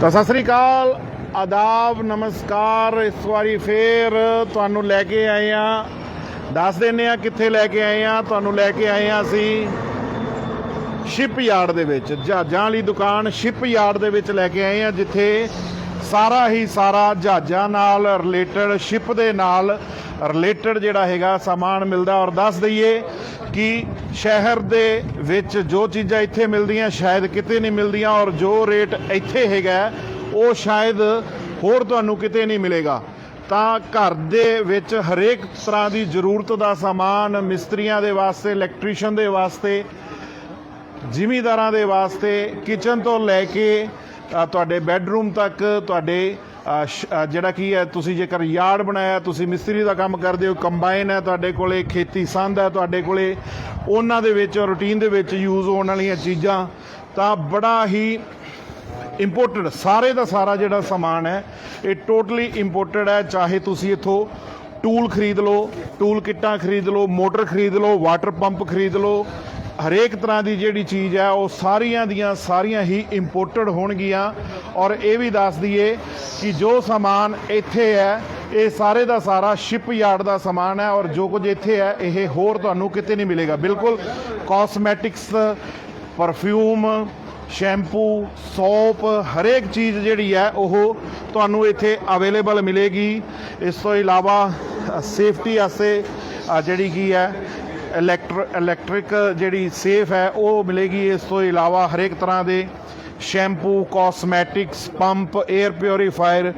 ਤਾਂ ਸਤਿ ਸ੍ਰੀ ਅਕਾਲ, ਆਦਾਬ, ਨਮਸਕਾਰ, ਇਸ ਵਾਰੀ ਫੇਰ ਤੁਹਾਨੂੰ ਲੈ ਕੇ ਆਏ ਆ ਦੱਸ ਦਿੰਨੇ ਆ ਕਿੱਥੇ ਲੈ ਕੇ ਆਏ ਆ ਤੁਹਾਨੂੰ ਲੈ ਕੇ ਆਏ ਆ ਅਸੀਂ ਸ਼ਿਪ ਯਾਰਡ ਦੇ ਵਿੱਚ। ਜਹਾਜ਼ਾਂ ਵਾਲੀ ਦੁਕਾਨ ਸ਼ਿਪ ਯਾਰਡ ਦੇ ਵਿੱਚ ਲੈ ਕੇ ਆਏ ਆ ਜਿੱਥੇ ਸਾਰਾ ਹੀ ਸਾਰਾ ਜਹਾਜ਼ਾਂ ਨਾਲ ਰਿਲੇਟਡ ਸ਼ਿਪ ਦੇ ਨਾਲ ਰਿਲੇਟਡ ਜਿਹੜਾ ਹੈਗਾ ਸਮਾਨ ਮਿਲਦਾ। ਔਰ ਦੱਸ ਦਈਏ ਕਿ ਸ਼ਹਿਰ ਦੇ ਵਿੱਚ ਜੋ ਚੀਜ਼ਾਂ ਇੱਥੇ ਮਿਲਦੀਆਂ, ਸ਼ਾਇਦ ਕਿਤੇ ਨਹੀਂ ਮਿਲਦੀਆਂ ਔਰ ਜੋ ਰੇਟ ਇੱਥੇ ਹੈਗਾ, ਉਹ ਸ਼ਾਇਦ ਹੋਰ ਤੁਹਾਨੂੰ ਕਿਤੇ ਨਹੀਂ ਮਿਲੇਗਾ। ਤਾਂ ਘਰ ਦੇ ਵਿੱਚ ਹਰੇਕ ਤਰ੍ਹਾਂ ਦੀ ਜ਼ਰੂਰਤ ਦਾ ਸਮਾਨ ਮਿਸਤਰੀਆਂ ਦੇ ਵਾਸਤੇ ਇਲੈਕਟ੍ਰੀਸ਼ੀਅਨ ਦੇ ਵਾਸਤੇ, ਜ਼ਿਮੀਦਾਰਾਂ ਦੇ ਵਾਸਤੇ ਕਿਚਨ ਤੋਂ ਲੈ ਕੇ ਤੁਹਾਡੇ ਬੈੱਡਰੂਮ ਤੱਕ, ਤੁਹਾਡੇ ਜਿਹੜਾ ਕੀ ਹੈ, ਤੁਸੀਂ ਜੇਕਰ ਯਾਰਡ ਬਣਾਇਆ, ਤੁਸੀਂ ਮਿਸਤਰੀ ਦਾ ਕੰਮ ਕਰਦੇ ਹੋ ਕੰਬਾਈਨ ਹੈ ਤੁਹਾਡੇ ਕੋਲੇ, ਖੇਤੀ ਸੰਦ ਹੈ ਤੁਹਾਡੇ ਕੋਲੇ, ਉਹਨਾਂ ਦੇ ਵਿੱਚ ਰੂਟੀਨ ਦੇ ਵਿੱਚ ਯੂਜ਼ ਹੋਣ ਵਾਲੀਆਂ ਚੀਜ਼ਾਂ, ਤਾਂ ਬੜਾ ਹੀ ਇੰਪੋਰਟਡ ਸਾਰੇ ਦਾ ਸਾਰਾ ਜਿਹੜਾ ਸਮਾਨ ਹੈ, ਇਹ ਟੋਟਲੀ ਇੰਪੋਰਟਡ ਹੈ, ਚਾਹੇ ਤੁਸੀਂ ਇਥੋਂ ਟੂਲ ਖਰੀਦ ਲਓ ਟੂਲ ਕਿੱਟਾਂ ਖਰੀਦ ਲਓ, ਮੋਟਰ ਖਰੀਦ ਲਓ ਵਾਟਰ ਪੰਪ ਖਰੀਦ ਲਓ ਹਰੇਕ ਤਰ੍ਹਾਂ ਦੀ ਜਿਹੜੀ ਚੀਜ਼ ਹੈ, ਉਹ ਸਾਰੀਆਂ ਦੀਆਂ ਸਾਰੀਆਂ ਹੀ ਇੰਪੋਰਟਡ ਹੋਣਗੀਆਂ। ਔਰ ਇਹ ਵੀ ਦੱਸ ਦਈਏ ਕਿ ਜੋ ਸਮਾਨ ਇੱਥੇ ਹੈ, ਇਹ ਸਾਰੇ ਦਾ ਸਾਰਾ ਸ਼ਿਪਯਾਰਡ ਦਾ ਸਮਾਨ ਹੈ। ਔਰ ਜੋ ਕੁਝ ਇੱਥੇ ਹੈ, ਇਹ ਹੋਰ ਤੁਹਾਨੂੰ ਕਿਤੇ ਨਹੀਂ ਮਿਲੇਗਾ। ਬਿਲਕੁਲ ਕਾਸਮੈਟਿਕਸ ਪਰਫਿਊਮ ਸ਼ੈਂਪੂ ਸੋਪ ਹਰੇਕ ਚੀਜ਼ ਜਿਹੜੀ ਹੈ, ਉਹ ਤੁਹਾਨੂੰ ਇੱਥੇ ਅਵੇਲੇਬਲ ਮਿਲੇਗੀ। ਇਸ ਤੋਂ ਇਲਾਵਾ ਸੇਫਟੀ ਵਾਸਤੇ ਜਿਹੜੀ ਕੀ ਹੈ ਇਲੈਕਟਰ ਇਲੈਕਟ੍ਰਿਕ ਜਿਹੜੀ ਸੇਫ ਹੈ, ਉਹ ਮਿਲੇਗੀ ਇਸ ਤੋਂ ਇਲਾਵਾ ਹਰੇਕ ਤਰ੍ਹਾਂ ਦੇ shampoo cosmetics pump air purifier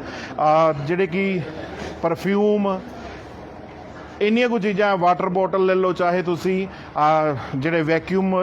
ਜਿਹੜੇ ਕਿ ਪਰਫਿਊਮ ਇੰਨੀਆਂ ਕੁ ਚੀਜ਼ਾਂ ਵਾਟਰ ਬੋਟਲ ਲੈ ਲਓ ਚਾਹੇ ਤੁਸੀਂ ਜਿਹੜੇ ਵੈਕਿਊਮ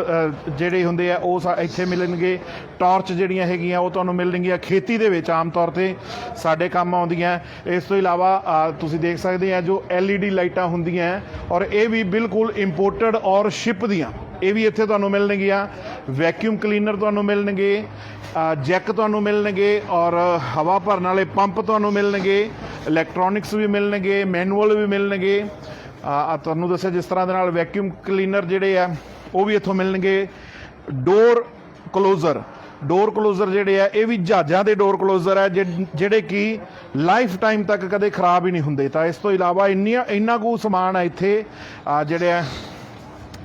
ਜਿਹੜੇ ਹੁੰਦੇ ਆ ਉਹ ਸਾ- ਇੱਥੇ ਮਿਲਣਗੇ। ਟਾਰਚ ਜਿਹੜੀਆਂ ਹੈਗੀਆਂ ਉਹ ਤੁਹਾਨੂੰ ਮਿਲਣਗੀਆਂ ਖੇਤੀ ਦੇ ਵਿੱਚ ਆਮ ਤੌਰ ਤੇ ਸਾਡੇ ਕੰਮ ਆਉਂਦੀਆਂ। ਇਸ ਤੋਂ ਇਲਾਵਾ ਤੁਸੀਂ ਦੇਖ ਸਕਦੇ ਆ ਜੋ LED ਲਾਈਟਾਂ ਹੁੰਦੀਆਂ ਔਰ ਇਹ ਵੀ ਬਿਲਕੁਲ ਇੰਪੋਰਟਡ ਔਰ ਸ਼ਿਪ ਦੀਆਂ। ਇਹ ਵੀ ਇੱਥੇ ਤੁਹਾਨੂੰ ਮਿਲਣਗੀਆਂ। ਵੈਕਿਊਮ ਕਲੀਨਰ ਤੁਹਾਨੂੰ ਮਿਲਣਗੇ ਅ, ਜੈਕ ਤੁਹਾਨੂੰ ਮਿਲਣਗੇ ਔਰ ਹਵਾ ਭਰਨ ਵਾਲੇ ਪੰਪ ਤੁਹਾਨੂੰ ਮਿਲਣਗੇ। ਇਲੈਕਟ੍ਰੋਨਿਕਸ ਵੀ ਮਿਲਣਗੇ ਮੈਨੂਅਲ ਵੀ ਮਿਲਣਗੇ। ਆ ਤੁਹਾਨੂੰ ਦੱਸਿਆ ਜਿਸ ਤਰ੍ਹਾਂ ਦੇ ਨਾਲ ਵੈਕਿਊਮ ਕਲੀਨਰ ਜਿਹੜੇ ਆ, ਉਹ ਵੀ ਇੱਥੋਂ ਮਿਲਣਗੇ। ਡੋਰ ਕਲੋਜ਼ਰ ਡੋਰ ਕਲੋਜ਼ਰ ਜਿਹੜੇ ਆ, ਇਹ ਵੀ ਜਹਾਜ਼ਾਂ ਦੇ ਡੋਰ ਕਲੋਜ਼ਰ ਆ, ਜਿਹ- ਜਿਹੜੇ ਕਿ ਲਾਈਫ ਟਾਈਮ ਤੱਕ ਕਦੇ ਖਰਾਬ ਹੀ ਨਹੀਂ ਹੁੰਦੇ। ਤਾਂ ਇਸ ਤੋਂ ਇਲਾਵਾ ਇੰਨੀਆਂ, ਇੰਨਾ ਕੁ ਸਮਾਨ ਆ ਇੱਥੇ ਜਿਹੜੇ ਆ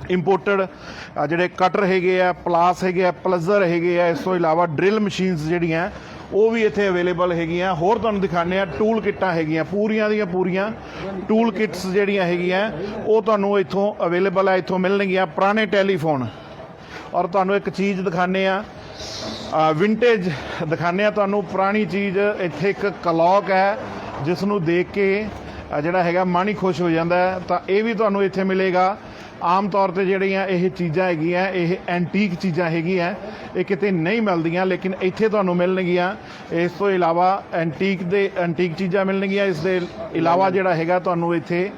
ਇੰਪੋਰਟਡ ਜਿਹੜੇ ਕਟਰ ਹੈਗੇ ਆ ਪਲਾਸ ਹੈਗੇ ਆ ਪਲਜ਼ਰ ਹੈਗੇ ਆ, ਇਸ ਤੋਂ ਇਲਾਵਾ ਡਰਿਲ ਮਸ਼ੀਨਸ ਜਿਹੜੀਆਂ ਉਹ ਵੀ ਇੱਥੇ ਅਵੇਲੇਬਲ ਹੈਗੀਆਂ। ਹੋਰ ਤੁਹਾਨੂੰ ਦਿਖਾਣੇ ਆ ਟੂਲ ਕਿੱਟਾਂ ਹੈਗੀਆਂ, ਪੂਰੀਆਂ ਦੀਆਂ ਪੂਰੀਆਂ। ਟੂਲ ਕਿੱਟਸ ਜਿਹੜੀਆਂ ਹੈਗੀਆਂ, ਉਹ ਤੁਹਾਨੂੰ ਇੱਥੋਂ ਅਵੇਲੇਬਲ ਆ, ਇੱਥੋਂ ਮਿਲਣਗੀਆਂ, ਪੁਰਾਣੇ ਟੈਲੀਫੋਨ। ਔਰ ਤੁਹਾਨੂੰ ਇੱਕ ਚੀਜ਼ ਦਿਖਾਣੇ ਆ ਵਿੰਟੇਜ ਦਿਖਾਣੇ ਆ ਤੁਹਾਨੂੰ, ਪੁਰਾਣੀ ਚੀਜ਼, ਇੱਥੇ ਇੱਕ ਕਲੌਕ ਹੈ ਜਿਸ ਨੂੰ ਦੇਖ ਕੇ ਜਿਹੜਾ ਹੈਗਾ, ਮਨ ਹੀ ਖੁਸ਼ ਹੋ ਜਾਂਦਾ ਤਾਂ ਇਹ ਵੀ ਤੁਹਾਨੂੰ ਇੱਥੇ ਮਿਲੇਗਾ। ਆਮ ਤੌਰ ਤੇ ਜਿਹੜੀਆਂ ਇਹ ਚੀਜ਼ਾਂ ਹੈਗੀਆਂ, ਇਹ ਐਂਟੀਕ ਚੀਜ਼ਾਂ ਹੈਗੀਆਂ, ਇਹ ਕਿਤੇ ਨਹੀਂ ਮਿਲਦੀਆਂ, ਲੇਕਿਨ ਇੱਥੇ ਤੁਹਾਨੂੰ ਮਿਲਣਗੀਆਂ। ਇਸ ਤੋਂ ਇਲਾਵਾ ਐਂਟੀਕ ਦੇ ਐਂਟੀਕ ਚੀਜ਼ਾਂ ਮਿਲਣਗੀਆਂ। ਇਸ ਦੇ ਇਲਾਵਾ ਜਿਹੜਾ ਹੈਗਾ, ਤੁਹਾਨੂੰ ਇੱਥੇ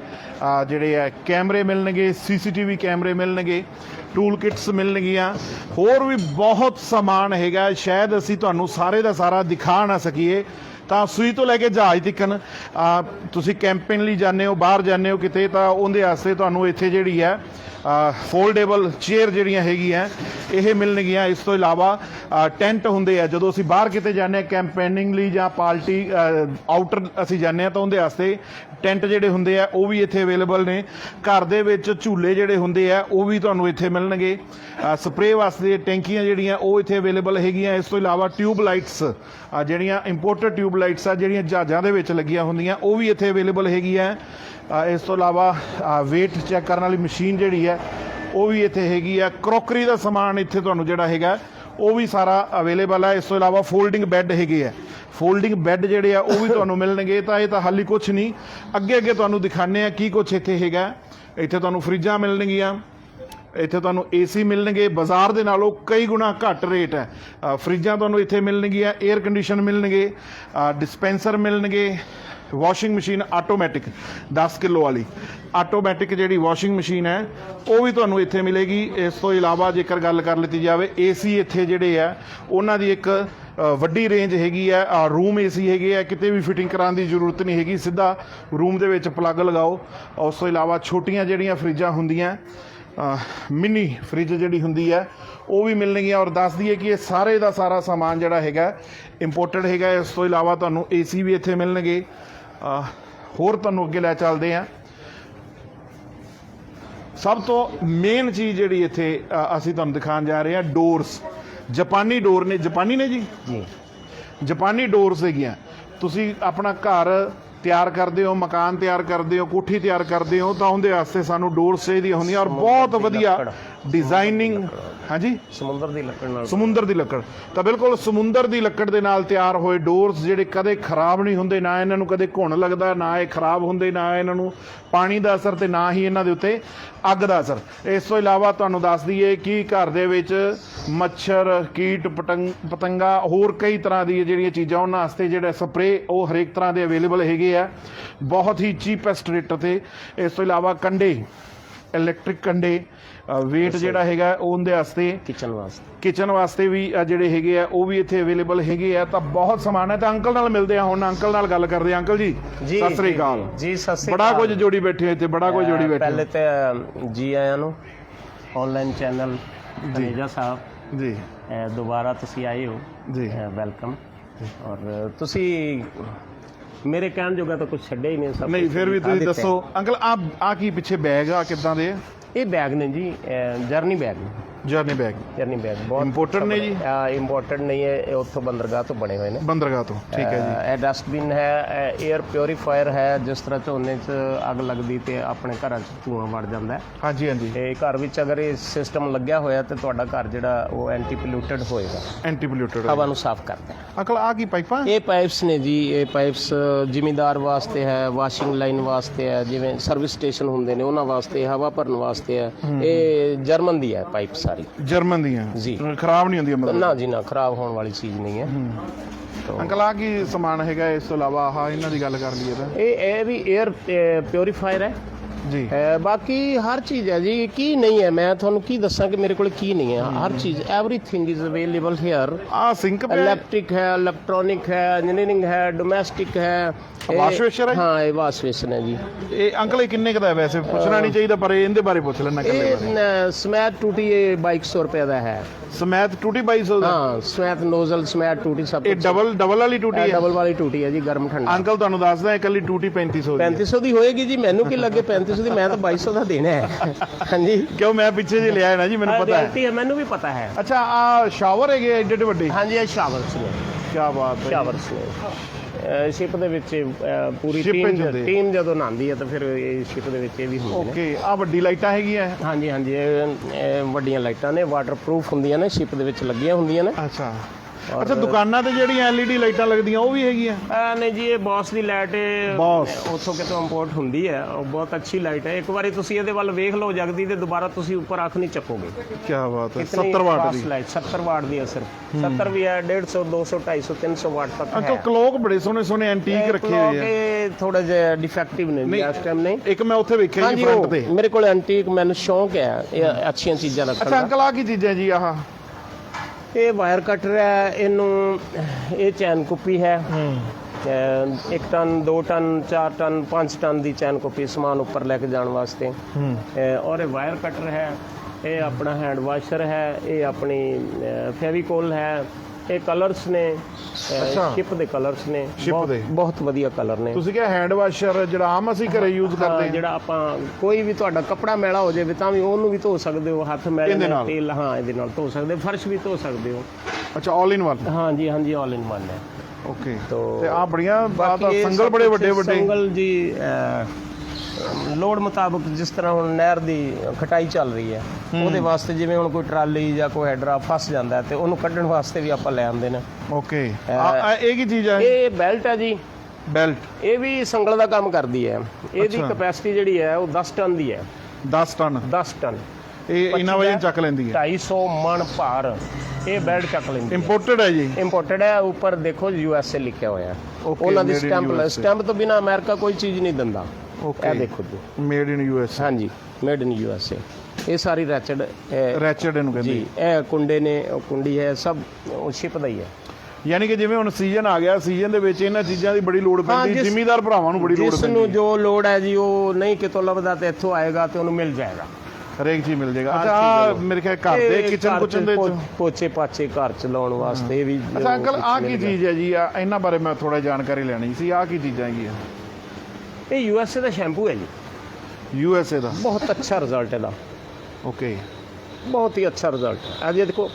ਜਿਹੜੇ ਆ ਕੈਮਰੇ ਮਿਲਣਗੇ ਸੀਸੀਟੀਵੀ ਕੈਮਰੇ ਮਿਲਣਗੇ ਟੂਲ ਕਿਟਸ ਮਿਲਣਗੀਆਂ। ਹੋਰ ਵੀ ਬਹੁਤ ਸਮਾਨ ਹੈਗਾ। ਸ਼ਾਇਦ ਅਸੀਂ ਤੁਹਾਨੂੰ ਸਾਰੇ ਦਾ ਸਾਰਾ ਦਿਖਾ ਨਾ ਸਕੀਏ। ਤਾਂ ਸੂਈ ਤੋਂ ਲੈ ਕੇ ਜਹਾਜ਼ ਤੱਕਨ ਤੁਸੀਂ ਕੈਂਪਿੰਗ ਲਈ ਜਾਂਦੇ ਹੋ, ਬਾਹਰ ਜਾਂਦੇ ਹੋ ਕਿਤੇ, ਤਾਂ ਉਹਦੇ ਵਾਸਤੇ ਤੁਹਾਨੂੰ ਇੱਥੇ ਜਿਹੜੀ ਹੈ ਫੋਲਡੇਬਲ ਚੇਅਰ ਜਿਹੜੀਆਂ ਹੈਗੀਆਂ, ਇਹ ਮਿਲਣਗੀਆਂ। ਇਸ ਤੋਂ ਇਲਾਵਾ ਟੈਂਟ ਹੁੰਦੇ ਆ। ਜਦੋਂ ਅਸੀਂ ਬਾਹਰ ਕਿਤੇ ਜਾਂਦੇ ਆ ਕੈਂਪੇਨਿੰਗ ਲਈ ਜਾਂ ਪਾਰਟੀ ਆਊਟਰ ਅਸੀਂ ਜਾਂਦੇ ਆ ਤਾਂ ਉਹਦੇ ਵਾਸਤੇ ਟੈਂਟ ਜਿਹੜੇ ਹੁੰਦੇ ਆ, ਉਹ ਵੀ ਇੱਥੇ ਅਵੇਲੇਬਲ ਨੇ। ਘਰ ਦੇ ਵਿੱਚ ਝੂਲੇ ਜਿਹੜੇ ਹੁੰਦੇ ਆ, ਉਹ ਵੀ ਤੁਹਾਨੂੰ ਇੱਥੇ ਮਿਲਣਗੇ। ਸਪਰੇਅ ਵਾਸਤੇ ਟੈਂਕੀਆਂ ਜਿਹੜੀਆਂ, ਉਹ ਇੱਥੇ ਅਵੇਲੇਬਲ ਹੈਗੀਆਂ। ਇਸ ਤੋਂ ਇਲਾਵਾ ਟਿਊਬ ਲਾਈਟਸ ਜਿਹੜੀਆਂ ਇੰਪੋਰਟਡ ਟਿਊਬ ਲਾਈਟਸ ਆ, ਜਿਹੜੀਆਂ ਜਹਾਜ਼ਾਂ ਦੇ ਵਿੱਚ ਲੱਗੀਆਂ ਹੁੰਦੀਆਂ, ਉਹ ਵੀ ਇੱਥੇ ਅਵੇਲੇਬਲ ਹੈਗੀਆਂ। ਇਸ ਤੋਂ ਇਲਾਵਾ weight ਚੈੱਕ ਕਰਨ ਵਾਲੀ ਮਸ਼ੀਨ ਜਿਹੜੀ ਹੈ, ਉਹ ਵੀ ਇੱਥੇ ਹੈਗੀ ਆ ਕਰੋਕਰੀ ਦਾ ਸਮਾਨ ਇੱਥੇ ਤੁਹਾਨੂੰ ਜਿਹੜਾ ਹੈਗਾ, ਉਹ ਵੀ ਸਾਰਾ ਅਵੇਲੇਬਲ ਹੈ। ਇਸ ਤੋਂ ਇਲਾਵਾ ਫੋਲਡਿੰਗ ਬੈੱਡ ਹੈਗੇ ਆ ਫੋਲਡਿੰਗ ਬੈੱਡ ਜਿਹੜੇ ਆ, ਉਹ ਵੀ ਤੁਹਾਨੂੰ ਮਿਲਣਗੇ, ਤਾਂ ਇਹ ਤਾਂ ਹਾਲੀ ਕੁਝ ਨਹੀਂ। ਅੱਗੇ ਅੱਗੇ ਤੁਹਾਨੂੰ ਦਿਖਾਣੇ ਆ ਕੀ ਕੁਝ ਇੱਥੇ ਹੈਗਾ। ਇੱਥੇ ਤੁਹਾਨੂੰ ਫਰਿੱਜਾਂ ਮਿਲਣਗੀਆਂ। ਇੱਥੇ ਤੁਹਾਨੂੰ ਏਸੀ ਮਿਲਣਗੇ। ਬਾਜ਼ਾਰ ਦੇ ਨਾਲੋਂ ਕਈ ਗੁਣਾ ਘੱਟ ਰੇਟ ਹੈ। ਫਰਿੱਜਾਂ ਤੁਹਾਨੂੰ ਇੱਥੇ ਮਿਲਣਗੀਆਂ। 에ਅਰ ਕੰਡੀਸ਼ਨ ਮਿਲਣਗੇ ਡਿਸਪੈਂਸਰ ਮਿਲਣਗੇ। ਵਾਸ਼ਿੰਗ ਮਸ਼ੀਨ ਆਟੋਮੈਟਿਕ 10 ਕਿਲੋ ਵਾਲੀ। ਆਟੋਮੈਟਿਕ ਜਿਹੜੀ ਵਾਸ਼ਿੰਗ ਮਸ਼ੀਨ ਹੈ, ਉਹ ਵੀ ਤੁਹਾਨੂੰ ਇੱਥੇ ਮਿਲੇਗੀ। ਇਸ ਤੋਂ ਇਲਾਵਾ ਜੇਕਰ ਗੱਲ ਕਰ ਲਈ ਜਾਵੇ, ਏਸੀ ਇੱਥੇ ਜਿਹੜੇ ਆ, ਉਹਨਾਂ ਦੀ ਇੱਕ ਵੱਡੀ ਰੇਂਜ ਹੈਗੀ ਹੈ ਰੂਮ ਏਸੀ ਹੈਗੇ ਆ, ਕਿਤੇ ਵੀ ਫਿਟਿੰਗ ਕਰਾਉਣ ਦੀ ਜ਼ਰੂਰਤ ਨਹੀਂ ਹੈਗੀ। ਸਿੱਧਾ ਰੂਮ ਦੇ ਵਿੱਚ ਪਲੱਗ ਲਗਾਓ। ਉਸ ਤੋਂ ਇਲਾਵਾ ਛੋਟੀਆਂ ਜਿਹੜੀਆਂ ਫਰਿੱਜਾਂ ਹੁੰਦੀਆਂ ਮਿਨੀ ਫ੍ਰਿਜ ਜਿਹੜੀ ਹੁੰਦੀ ਹੈ ਉਹ ਵੀ ਮਿਲਣਗੀਆਂ। ਔਰ ਦੱਸ ਦਈਏ ਕਿ ਇਹ ਸਾਰੇ ਦਾ ਸਾਰਾ ਸਮਾਨ ਜਿਹੜਾ ਹੈਗਾ ਇੰਪੋਰਟਡ ਹੈਗਾ। ਇਸ ਤੋਂ ਇਲਾਵਾ ਤੁਹਾਨੂੰ ਏਸੀ ਵੀ ਇੱਥੇ ਮਿਲਣਗੇ। ਹੋਰ ਤੁਹਾਨੂੰ ਅੱਗੇ ਲੈ ਚੱਲਦੇ ਹਾਂ ਸਭ ਤੋਂ ਮੇਨ ਚੀਜ਼ ਜਿਹੜੀ ਇੱਥੇ ਅਸੀਂ ਤੁਹਾਨੂੰ ਦਿਖਾਉਣ ਜਾ ਰਹੇ ਹਾਂ ਡੋਰਸ ਜਾਪਾਨੀ ਡੋਰ ਨੇ ਜਾਪਾਨੀ ਨੇ ਜੀ? ਜੀ। ਜਾਪਾਨੀ ਡੋਰਸ ਹੈਗੀਆਂ। ਤੁਸੀਂ ਆਪਣਾ ਘਰ ਤਿਆਰ ਕਰਦੇ ਹੋ ਮਕਾਨ ਤਿਆਰ ਕਰਦੇ ਹੋ ਕੋਠੀ ਤਿਆਰ ਕਰਦੇ ਹੋ ਤਾਂ ਉਹਦੇ ਵਾਸਤੇ ਸਾਨੂੰ ਡੋਰਸ ਚਾਹੀਦੀਆਂ ਹੁੰਦੀਆਂ ਔਰ ਬਹੁਤ ਵਧੀਆ ਡਿਜ਼ਾਈਨਿੰਗ ਹਾਂਜੀ? ਸਮੁੰਦਰ ਦੀ ਲੱਕੜ ਨਾਲ। ਸਮੁੰਦਰ ਦੀ ਲੱਕੜ। ਤਾਂ ਬਿਲਕੁਲ ਸਮੁੰਦਰ ਦੀ ਲੱਕੜ ਦੇ ਨਾਲ ਤਿਆਰ ਹੋਏ ਡੋਰਸ ਜਿਹੜੇ ਕਦੇ ਖਰਾਬ ਨਹੀਂ ਹੁੰਦੇ ਨਾ ਇਹਨਾਂ ਨੂੰ ਕਦੇ ਘੁਣ ਲੱਗਦਾ ਨਾ ਇਹ ਖਰਾਬ ਹੁੰਦੇ ਨਾ ਇਹਨਾਂ ਨੂੰ ਪਾਣੀ ਦਾ ਅਸਰ ਤੇ ਨਾ ਹੀ ਇਹਨਾਂ ਦੇ ਉੱਤੇ ਅੱਗ ਦਾ ਅਸਰ। ਇਸ ਤੋਂ ਇਲਾਵਾ ਤੁਹਾਨੂੰ ਦੱਸ ਦਈਏ ਕਿ ਘਰ ਦੇ ਵਿੱਚ ਮੱਛਰ ਕੀਟ ਪਤੰਗ ਪਤੰਗਾ ਹੋਰ ਕਈ ਤਰ੍ਹਾਂ ਦੀ ਜਿਹੜੀਆਂ ਚੀਜ਼ਾਂ ਉਹਨਾਂ ਵਾਸਤੇ ਜਿਹੜਾ ਸਪਰੇ ਉਹ ਹਰੇਕ ਤਰ੍ਹਾਂ ਦੇ ਅਵੇਲੇਬਲ ਹੈਗੇ ਆ। ਬਹੁਤ ਹੀ ਚੀਪੈਸਟ ਰੇਟ ਤੇ। ਇਸ ਤੋਂ ਇਲਾਵਾ ਕੰਡੇ ਇਲੈਕਟ੍ਰਿਕ ਕੰਡੇ weight ਜਿਹੜਾ ਹੈਗਾ ਉਹ ਉਹਦੇ ਵਾਸਤੇ ਕਿਚਨ ਵਾਸਤੇ। ਕਿਚਨ ਵਾਸਤੇ ਵੀ ਜਿਹੜੇ ਹੈਗੇ ਆ ਉਹ ਵੀ ਇੱਥੇ ਅਵੇਲੇਬਲ ਹੈਗੇ ਆ। ਤਾਂ ਬਹੁਤ ਸਮਾਨ ਹੈ। ਤਾਂ ਅੰਕਲ ਨਾਲ ਮਿਲਦੇ ਆ ਹੁਣ। ਅੰਕਲ ਨਾਲ ਗੱਲ ਕਰਦੇ ਆ। ਅੰਕਲ ਜੀ ਸਤਿ ਸ੍ਰੀ ਅਕਾਲ। ਜੀ ਸਤਿ ਸ੍ਰੀ ਬੜਾ ਅਕਾਲ। ਕੁਝ ਜੋੜੀ ਬੈਠੇ ਇੱਥੇ ਬੜਾ ਕੁਝ ਜੋੜੀ ਬੈਠੇ ਪਹਿਲੇ। ਤੇ ਜੀ ਆਇਆਂ ਨੂੰ। ਆਨਲਾਈਨ ਚੈਨਲ ਤਨੇਜਾ ਸਾਹਿਬ। ਜੀ। ਦੁਬਾਰਾ ਤੁਸੀਂ ਆਏ ਹੋ। ਜੀ। ਵੈਲਕਮ ਔਰ ਤੁਸੀਂ ਮੇਰੇ ਕਹਿਣ ਜੋਗਾ ਤਾਂ ਕੁਝ ਛੱਡਿਆ ਹੀ ਨਹੀਂ ਸਭ ਨਹੀਂ ਫਿਰ ਵੀ ਤੁਸੀਂ ਦੱਸੋ। ਅੰਕਲ ਆ ਆ ਕੀ ਪਿੱਛੇ ਬੈਗ ਆ? ਕਿੱਦਾਂ ਦੇ। ਇਹ ਬੈਗ ਨੇ ਜੀ ਜਰਨੀ ਬੈਗ ਨੇ। ਜਰਨੀ ਬੈਗ ਜਰਨੀ ਬੈਗ ਬਹੁਤ Imported ਨੇ ਜੀ? ਇੰਪੋਰਟਡ ਨਹੀਂ ਹੈ ਇਹ ਉੱਥੋਂ ਬੰਦਰਗਾਹ ਤੋਂ ਬਣੇ ਹੋਏ ਨੇ। ਬੰਦਰਗਾਹ ਤੋਂ ਠੀਕ ਹੈ ਜੀ। ਇਹ ਡਸਟਬਿਨ ਹੈ 에ਅਰ ਪਿਉਰੀਫਾਇਰ ਹੈ ਜਿਸ ਤਰ੍ਹਾਂ ਝੋਨੇ 'ਚ ਅੱਗ ਲੱਗਦੀ ਤੇ ਆਪਣੇ ਘਰਾਂ 'ਚ ਧੂਆਂ ਵੜ ਜਾਂਦਾ ਹਾਂਜੀ ਹਾਂਜੀ। ਤੇ ਘਰ ਵਿੱਚ ਅਗਰ ਇਹ ਸਿਸਟਮ ਲੱਗਿਆ ਹੋਇਆ ਤੇ ਤੁਹਾਡਾ ਘਰ ਜਿਹੜਾ ਉਹ ਐਂਟੀ ਪੋਲਿਊਟਡ ਹੋਏਗਾ। ਐਂਟੀ ਪੋਲਿਊਟਡ ਹਵਾ ਨੂੰ ਸਾਫ਼ ਕਰਦਾ ਹੈ। ਅੰਕਲ ਆ ਕੀ ਪਾਈਪਾਂ? ਇਹ ਪਾਈਪਸ ਨੇ ਜੀ ਇਹ ਪਾਈਪਸ ਜ਼ਿਮੀਦਾਰ ਵਾਸਤੇ ਹੈ ਵਾਸ਼ਿੰਗ ਲਾਈਨ ਵਾਸਤੇ ਹੈ ਜਿਵੇਂ ਸਰਵਿਸ ਸਟੇਸ਼ਨ ਹੁੰਦੇ ਨੇ ਉਹਨਾਂ ਵਾਸਤੇ ਹਵਾ ਭਰਨ ਵਾਸਤੇ ਹੈ। ਇਹ ਜਰਮਨ ਦੀ ਹੈ ਪਾਈਪ ਸਾਰੀ ਜਰਮਨ ਦੀਆਂ? ਜੀ। ਖਰਾਬ ਨਹੀਂ ਹੁੰਦੀਆਂ ਮਤਲਬ? ਨਾ ਜੀ ਨਾ ਖਰਾਬ ਹੋਣ ਵਾਲੀ ਚੀਜ਼ ਨਹੀਂ ਹੈ। ਅੰਕਲ ਆ ਕੀ ਸਮਾਨ ਹੈਗਾ ਇਸ ਤੋਂ ਇਲਾਵਾ? ਆਹ ਇਹਨਾਂ ਦੀ ਗੱਲ ਕਰ ਲਈਏ ਤਾਂ। ਇਹ ਇਹ ਵੀ 에ਅਰ ਪਿਉਰੀਫਾਇਰ ਹੈ। ਜੀ। ਬਾਕੀ ਹਰ ਚੀਜ਼ ਹੈ ਜੀ ਕੀ ਨਹੀਂ ਹੈ ਮੈਂ ਤੁਹਾਨੂੰ ਕੀ ਦੱਸਾਂ ਕਿ ਮੇਰੇ ਕੋਲ ਕੀ ਨਹੀਂ ਹੈ। ਹਰ ਚੀਜ਼ ਐਵਰੀਥਿੰਗ ਇਜ਼ ਅਵੇਲੇਬਲ ਹੇਅਰ ਆ ਸਿੰਕ ਪਿਆ। ਇਲੈਕਟ੍ਰਿਕ ਹੈ ਇਲੈਕਟ੍ਰੋਨਿਕ ਹੈ ਇੰਜੀਨੀਅਰਿੰਗ ਹੈ ਡੋਮੈਸਟਿਕ ਹੈ। ਇਹ- ਵਾਸ਼ ਵੇਸ਼ਰ ਹੈ? ਹਾਂ ਇਹ ਵਾਸ਼ ਵੇਸ਼ਨ ਹੈ ਜੀ। ਇਹ ਅੰਕਲ ਇਹ ਕਿੰਨੇ ਕੁ ਦਾ ਹੈ ਵੈਸੇ? ਪੁੱਛਣਾ ਨਹੀਂ ਚਾਹੀਦਾ ਪਰ ਇਹਦੇ ਬਾਰੇ ਪੁੱਛ ਲੈਣਾ ਕੱਲੇ ਇਹ ਸਮੈਟ ਟੂਟੀ ਇਹ 2200 ਰੁਪਏ ਦਾ ਹੈ। ਸਮੈਤ ਟੂਟੀ 2200 ਦਾ? ਹਾਂ ਸਮੈਟ ਨੋਜ਼ਲ ਸਮੈਟ ਟੂਟੀ ਸਭ ਇਹ ਕੁਛ। ਡਬਲ ਡਬਲ ਵਾਲੀ ਟੂਟੀ ਹੈ? ਡਬਲ ਵਾਲੀ ਟੂਟੀ ਹੈ ਜੀ ਗਰਮ ਠੰਡਾ। ਅੰਕਲ ਤੁਹਾਨੂੰ ਦੱਸਦਾ ਇਕੱਲੀ ਟੂਟੀ 3500 ਦੀ ਹੈ। 3500 ਦੀ ਹੋਏਗੀ ਜੀ ਮੈਨੂੰ ਕੀ ਲੱਗੇ 3500 ਦੀ ਮੈਂ ਤਾਂ 2200 ਦਾ ਦੇਣਾ ਹੈ। ਹਾਂਜੀ। ਕਿਉਂ ਮੈਂ ਪਿੱਛੇ ਜੇ ਲਿਆ ਹੈ ਨਾ ਜੀ ਮੈਨੂੰ ਪਤਾ ਹੈ। ਹੈ ਮੈਨੂੰ ਵੀ ਪਤਾ ਹੈ। ਅੱਛਾ ਆ ਸ਼ਾਵਰ ਹੈਗੇ ਏਡੇ ਏਡੇ ਵੱਡੇ? ਹਾਂਜੀ ਇਹ ਸ਼ਾਵਰਸ ਨੇ। ਕੀ ਬਾਤ ਹੈ ਸ਼ਾਵਰਸ ਨੇ। ਸ਼ਿਪ ਦੇ ਵਿੱਚ ਅਹ, ਪੂਰੀ Ship ਟੀਮ ਵਿੱਚ ਹੁੰਦੇ। ਆ। ਟੀਮ ਜਦੋਂ ਨਹਾਉਂਦੀ ਹੈ ਤਾਂ ਫਿਰ ਇਹ ਸ਼ਿਪ ਦੇ ਵਿੱਚ ਇਹ ਵੀ ਹੁੰਦੇ ਨੇ। ਓਕੇ ਆ ਵੱਡੀ ਲਾਈਟਾਂ ਹੈਗੀਆਂ ਹਾਂਜੀ ਹਾਂਜੀ ਇਹ ਇਹ ਵੱਡੀਆਂ ਲਾਈਟਾਂ ਨੇ ਵਾਟਰਪ੍ਰੂਫ ਹੁੰਦੀਆਂ ਨੇ ਸ਼ਿਪ ਦੇ ਵਿੱਚ ਲੱਗੀਆਂ ਹੁੰਦੀਆਂ ਨੇ। ਅੱਛਾ। ਅੱਛਾ ਦੁਕਾਨਾਂ ਤੇ ਜਿਹੜੀਆਂ LED ਲਾਈਟਾਂ ਲੱਗਦੀਆਂ ਉਹ ਵੀ ਹੈਗੀਆਂ? ਆ ਨਹੀਂ ਜੀ ਇਹ ਬੌਸ ਦੀ ਲਾਈਟ Boss। ਉੱਥੋਂ ਕਿਤੋਂ ਇੰਪੋਰਟ ਹੁੰਦੀ ਹੈ। ਉਹ ਬਹੁਤ ਅੱਛੀ ਲਾਈਟ ਹੈ। ਇੱਕ ਵਾਰੀ ਤੁਸੀਂ ਇਹਦੇ ਵੱਲ ਵੇਖ ਲਓ ਜਗਦੀ ਤੇ ਦੁਬਾਰਾ ਤੁਸੀਂ ਉੱਪਰ ਅੱਖ ਨਹੀਂ ਚੱਕੋਗੇ। ਕੀ ਬਾਤ ਹੈ। ਕਿਤਨੀ 70 ਵਾਟ ਦੀ। ਲਾਈਟ 70 ਵਾਟ ਦੀ ਹੈ ਸਿਰਫ। 70 ਵੀ ਹੈ 150 200 250 300 ਵਾਟ ਤੱਕ ਅੰਕਲ ਹੈ। ਕਲੋਕ ਬੜੇ ਸੋਹਣੇ ਸੋਹਣੇ ਐਂਟੀਕ ਰੱਖੇ ਹੋਏ ਆ। ਇਹ ਥੋੜਾ ਜਿਹਾ ਡਿਫੈਕਟਿਵ ਨੇ ਜੀ ਇਸ ਟਾਈਮ ਨਹੀਂ। ਇੱਕ ਮੈਂ ਉੱਥੇ ਵੇਖਿਆ ਜੀ ਹਾਂਜੀ ਫਰੰਟ ਉਹ ਤੇ। ਮੇਰੇ ਕੋਲ ਐਂਟੀਕ ਮੈਨੂੰ ਸ਼ੌਂਕ ਹੈ। ਇਹ ਅੱਛੀਆਂ ਚੀਜ਼ਾਂ ਰੱਖਣ ਦਾ। ਅੰਕਲ ਆ ਕੀ ਚੀਜ਼ਾਂ ਜੀ ਆਹ? ਇਹ ਵਾਇਰ ਕਟਰ ਹੈ ਇਹਨੂੰ ਇਹ ਚੈਨ ਕੁੱਪੀ ਹੈ। ਇੱਕ ਟਨ 2 ਟਨ 4 ਟਨ 5 ਟਨ ਦੀ ਚੈਨ ਕੁੱਪੀ ਸਮਾਨ ਉੱਪਰ ਲੈ ਕੇ ਜਾਣ ਵਾਸਤੇ। ਔਰ ਇਹ ਵਾਇਰ ਕਟਰ ਹੈ। ਇਹ ਆਪਣਾ ਹੈਂਡ ਵਾਸ਼ਰ ਹੈ ਇਹ ਆਪਣੀ ਫੈਵੀਕੋਲ ਹੈ। ਇਹ ਕਲਰਸ ਨੇ ਅੱਛਾ। ਸ਼ਿਪ ਦੇ ਕਲਰਸ ਨੇ। Ship ਬਹੁਤ- ਦੇ। ਬਹੁਤ ਵਧੀਆ ਕਲਰ ਨੇ। ਤੁਸੀਂ ਕਿਹਾ ਹੈਂਡ ਵਾਸ਼ਰ ਜਿਹੜਾ ਆਮ ਅਸੀਂ ਘਰੇ ਯੂਜ਼ ਹਾਂ, ਕਰਦੇ ਜਿਹੜਾ ਆਪਾਂ ਕੋਈ ਵੀ ਤੁਹਾਡਾ ਕੱਪੜਾ ਮੈਲਾ ਹੋ ਜਾਵੇ ਤਾਂ ਵੀ ਉਹਨੂੰ ਵੀ ਧੋ ਸਕਦੇ ਹੋ ਹੱਥ ਮੈਲੇ ਇਹਦੇ ਨਾਲ ਨਾਲ? ਤੇਲ ਹਾਂ ਇਹਦੇ ਨਾਲ ਧੋ ਸਕਦੇ ਹੋ ਫਰਸ਼ ਵੀ ਧੋ ਸਕਦੇ ਹੋ। ਅੱਛਾ 올 ਇਨ ਵਨ ਹਾਂਜੀ ਹਾਂਜੀ ਆਲ ਇਨ ਵਨ ਹੈ। ਓਕੇ ਤੋ- ਆ ਬੜੀਆਂ ਆ ਤਾਂ ਬਾਕੀ ਇਹ ਸੰਗਲ ਸਭ ਬੜੇ ਕੁਛ ਵੱਡੇ ਵੱਡੇ। ਸੰਗਲ ਜੀ ਅਹ, ਲੋੜ ਮੁਤਾਬਕ ਜਿਸ ਤਰ੍ਹਾਂ ਹੁਣ ਨਹਿਰ ਦੀ ਖਟਾਈ ਚੱਲ ਰਹੀ ਹੈ ਉਹਦੇ ਵਾਸਤੇ ਜਿਵੇਂ ਹੁਣ ਕੋਈ ਟਰਾਲੀ ਜਾਂ ਕੋਈ ਹੈਡਰਾ ਫਸ ਜਾਂਦਾ ਤੇ ਉਹਨੂੰ ਕੱਢਣ ਵਾਸਤੇ ਵੀ ਆਪਾਂ ਲੈ ਆਉਂਦੇ ਨੇ। ਓਕੇ। ਇਹ ਕੀ ਚੀਜ਼ ਹੈ ਇਹ ਬੈਲਟ ਹੈ ਜੀ। ਬੈਲਟ। ਇਹ ਵੀ ਸੰਗਲ ਦਾ ਕੰਮ ਕਰਦੀ ਹੈ। ਇਹਦੀ। ਕਪੈਸਿਟੀ ਜਿਹੜੀ ਹੈ ਉਹ 10 ਟਨ ਦੀ ਹੈ। 10 ਟਨ। 10 ਟਨ। ਇਹ ਇਹਨਾਂ ਵਜਨ ਚੱਕ ਲੈਂਦੀ ਹੈ। 250 ਮਣ ਭਾਰ ਇਹ ਬੈਲਟ ਚੱਕ ਲੈਂਦੀ ਹੈ। ਇੰਪੋਰਟਡ ਹੈ ਜੀ। ਇੰਪੋਰਟਡ ਹੈ ਉੱਪਰ ਦੇਖੋ ਯੂ ਐਸ ਏ ਲਿਖਿਆ ਹੋਇਆ। ਉਹਨਾਂ ਦੀ ਸਟੈਂਪ ਸਟੈਂਪ ਤੋਂ ਬਿਨਾ ਅਮਰੀਕਾ ਕੋਈ ਚੀਜ਼ ਨਹੀਂ ਦਿੰਦਾ। ਓਕੇ ਇਹ ਦੇਖੋ ਜੀ। ਮੇਡ ਇਨ ਯੂ ਐਸ ਹਾਂਜੀ made in U S A ਇਹ ਸਾਰੀ ਰੈਚਡ ਰੈਚਡ ਇਹਨੂੰ ਕਹਿੰਦੇ ਜੀ ਇਹ ਕੁੰਡੇ ਨੇ ਉਹ ਕੁੰਡੀ ਹੈ ਸਭ ਉਹ ਸ਼ਿਪ ਦਾ ਹੀ ਹੈ। ਯਾਨੀ ਕਿ ਜਿਵੇਂ ਹੁਣ ਸੀਜ਼ਨ ਆ ਗਿਆ ਸੀਜ਼ਨ ਦੇ ਵਿੱਚ ਇਹਨਾਂ ਚੀਜ਼ਾਂ ਦੀ ਬੜੀ ਲੋੜ ਪੈਂਦੀ ਜਿਸ- ਜ਼ਿਮੀਦਾਰ ਭਰਾਵਾਂ ਨੂੰ ਬੜੀ ਲੋੜ ਜਿਸ ਪੈਂਦੀ ਨੂੰ ਜੋ ਲੋੜ ਹੈ ਜੀ ਉਹ ਨਹੀਂ ਕਿਤੋਂ ਲੱਭਦਾ ਤੇ ਇੱਥੋਂ ਆਏਗਾ ਤੇ ਉਹਨੂੰ ਮਿਲ ਜਾਏਗਾ। ਹਰੇਕ ਚੀਜ਼ ਮਿਲ ਜਾਏਗਾ। ਅੱਛਾ ਮੇਰੇ ਖਿਆਲ ਘਰ ਦੇ ਕਿਚਨ ਕੁਚਨ ਦੇ ਪੋਚੇ ਪਾਚੇ ਘਰ ਚ ਲਾਉਣ ਵਾਸਤੇ ਵੀ ਅੱਛਾ ਅੰਕਲ ਆਹ ਕੀ। ਚੀਜ਼ ਹੈ ਜੀ? ਆ ਇਹਨਾਂ ਬਾਰੇ ਮੈਂ ਥੋੜਾ ਜਾਣਕਾਰੀ ਲੈਣੀ ਸੀ। ਆਹ ਕੀ ਚੀਜ਼ਾਂ ਹੈਗੀਆਂ? ਇਹ ਯੂ ਐਸ ਏ ਦਾ ਸ਼ੈਂਪੂ ਹੈ ਜੀ। ਯੂ ਐਸ ਏ ਦਾ। ਬਹੁਤ ਅੱਛਾ ਰਿਜ਼ਲਟ ਇਹਦਾ। ਓਕੇ ਬਹੁਤ ਹੀ ਅੱਛਾ ਰਿਜ਼ਲਟ ਹੈ। ਇਹ ਦੇਖੋ।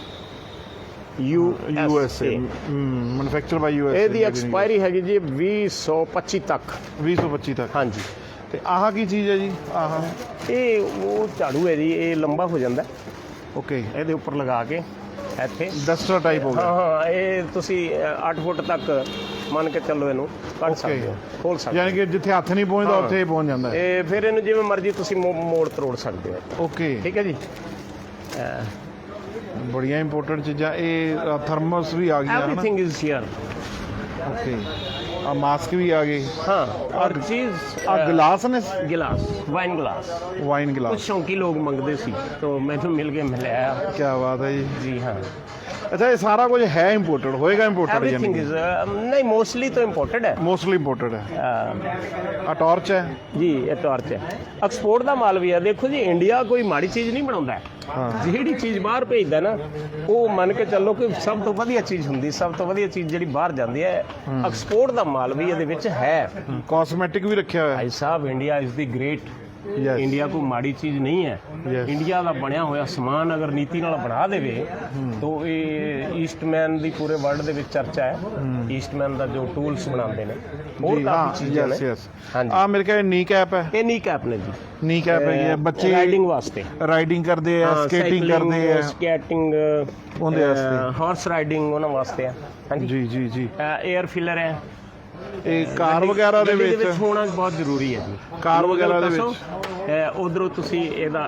U U S A manufacture by U S ਇਹਦੀ ਐਕਸਪਾਇਰੀ ਹੈਗੀ ਜੀ 2025 ਤੱਕ। 2025 ਤੱਕ। ਹਾਂਜੀ। ਤੇ ਆਹ ਕੀ ਚੀਜ਼ ਹੈ ਜੀ? ਆਹ। ਇਹ ਉਹ ਝਾੜੂ ਹੈ ਜੀ ਇਹ ਲੰਬਾ ਹੋ ਜਾਂਦਾ। ਓਕੇ ਇਹਦੇ ਉੱਪਰ ਲਗਾ ਕੇ ਇੱਥੇ। ਡਸਟਰ ਟਾਈਪ ਹੋ ਹਾਂ ਗਿਆ। ਹਾਂ ਇਹ ਤੁਸੀਂ 8 ਫੁੱਟ ਤੱਕ ਮੰਨ ਕੇ ਚੱਲੋ ਇਹਨੂੰ ਕੱਢ ਸਕਦੇ ਹੋ ਖੋਲ ਸਕਦੇ ਯਾਨੀ ਕਿ ਜਿੱਥੇ ਹੱਥ ਨਹੀਂ ਪਹੁੰਚਦਾ। ਉੱਥੇ ਹੀ ਪਹੁੰਚ ਜਾਂਦਾ ਹੋ। ਇਹ ਫਿਰ ਇਹਨੂੰ ਜਿਵੇਂ ਮਰਜ਼ੀ ਤੁਸੀਂ ਮੋ- ਮੋੜ ਤਰੋੜ ਸਕਦੇ ਹੋ। ਓਕੇ ਠੀਕ ਹੈ ਜੀ? ਬੜੀਆਂ ਇੰਪੋਰਟੈਂਟ ਚੀਜ਼ਾਂ। ਇਹ ਥਰਮਸ ਵੀ ਆ ਗਈਆਂ ਹਨ? ਐਵਰੀਥਿੰਗ ਇਜ਼ ਹੇਅਰ ਓਕੇ ਆ ਮਾਸਕ ਵੀ ਆ ਗਏ हाँ हर चीज ਆ ਗਲਾਸ ਨੇ गिलास वाइन गिलास ਵਾਈਨ कुछ ਗਲਾਸ शौकी लोग मंगते सी तो मैंने मिल के मिलाया ਕੀ ਬਾਤ ਹੈ ਜੀ जी हाँ ਅੱਛਾ ਇਹ ਸਾਰਾ ਕੁਝ ਹੈ ਇੰਪੋਰਟਡ ਹੋਏਗਾ ਇੰਪੋਰਟਡ एवरीथिंग ਯਾਨੀ इज नहीं मोस्टली तो इम्पोर्टेड है ਮੋਸਟਲੀ ਇੰਪੋਰਟਡ ਹੈ अह, ਆ ਟਾਰਚ ਹੈ ਜੀ ਇਹ ਟਾਰਚ ਹੈ ਐਕਸਪੋਰਟ ਦਾ ਮਾਲ ਵੀ ਹੈ ਦੇਖੋ ਜੀ ਇੰਡੀਆ ਕੋਈ ਮਾੜੀ ਚੀਜ਼ ਨਹੀਂ ਬਣਾਉਂਦਾ ਹੈ। ਹਾਂ ਜਿਹੜੀ ਚੀਜ਼ ਬਾਹਰ ਭੇਜਦਾ ਨਾ ਉਹ ਮੰਨ ਕੇ ਚੱਲੋ ਕਿ ਸਭ ਤੋਂ ਵਧੀਆ ਚੀਜ਼ ਹੁੰਦੀ ਸਭ ਤੋਂ ਵਧੀਆ ਚੀਜ਼ ਜਿਹੜੀ ਬਾਹਰ ਜਾਂਦੀ ਹੈ ਐਕਸਪੋਰਟ ਦਾ ਮਾਲ ਵੀ ਇਹਦੇ ਵਿੱਚ ਹੈ ਕਾਸਮੈਟਿਕ ਵੀ ਰੱਖਿਆ ਹੋਇਆ ਹੈ ਭਾਈ ਸਾਹਿਬ India is the great. India ਕੋਈ ਮਾੜੀ ਚੀਜ਼ ਨਹੀਂ ਹੈ. ਇੰਡੀਆ ਦਾ ਬਣਿਆ ਹੋਇਆ ਸਮਾਨ ਅਗਰ ਨੀਤੀ ਨਾਲ ਬਣਾ ਦੇਵੇ ਤਾਂ ਇਹ ਈਸਟਮੈਨ ਦੀ ਪੂਰੇ ਵਰਲਡ ਦੇ ਵਿੱਚ ਚਰਚਾ ਹੈ। ਈਸਟਮੈਨ ਦਾ ਜੋ ਟੂਲਸ ਬਣਾਉਂਦੇ ਨੇ ਹੋਰ ਕਾਫੀ ਚੀਜ਼ਾਂ ਨੇ। ਹਾਂਜੀ। ਆ ਮੇਰੇ ਕੋਲ ਨੀ ਕੈਪ ਹੈ। ਇਹ ਨੀ ਕੈਪ ਨੇ ਜੀ। ਨੀ ਕੈਪ ਹੈ ਬੱਚੇ ਰਾਈਡਿੰਗ ਵਾਸਤੇ। ਰਾਈਡਿੰਗ ਕਰਦੇ ਆ ਸਕੇਟਿੰਗ ਕਰਦੇ ਆ। ਸਕੇਟਿੰਗ ਉਹਦੇ ਵਾਸਤੇ। ਹਾਰਸ ਰਾਈਡਿੰਗ ਉਹਨਾਂ ਵਾਸਤੇ ਹੈ ਹਾਂਜੀ। ਜੀ ਜੀ ਜੀ। 에ਅਰ ਫਿਲਰ ਹੈ। ਇਹ ਕਾਰ ਵਗੈਰਾ ਦੇ ਵਿੱਚ? ਹੋਣਾ ਬਹੁਤ ਜ਼ਰੂਰੀ ਹੈ ਜੀ। ਕਾਰ ਵਗੈਰਾ ਦੇ ਉਧਰੋਂ ਤੁਸੀਂ ਇਹਦਾ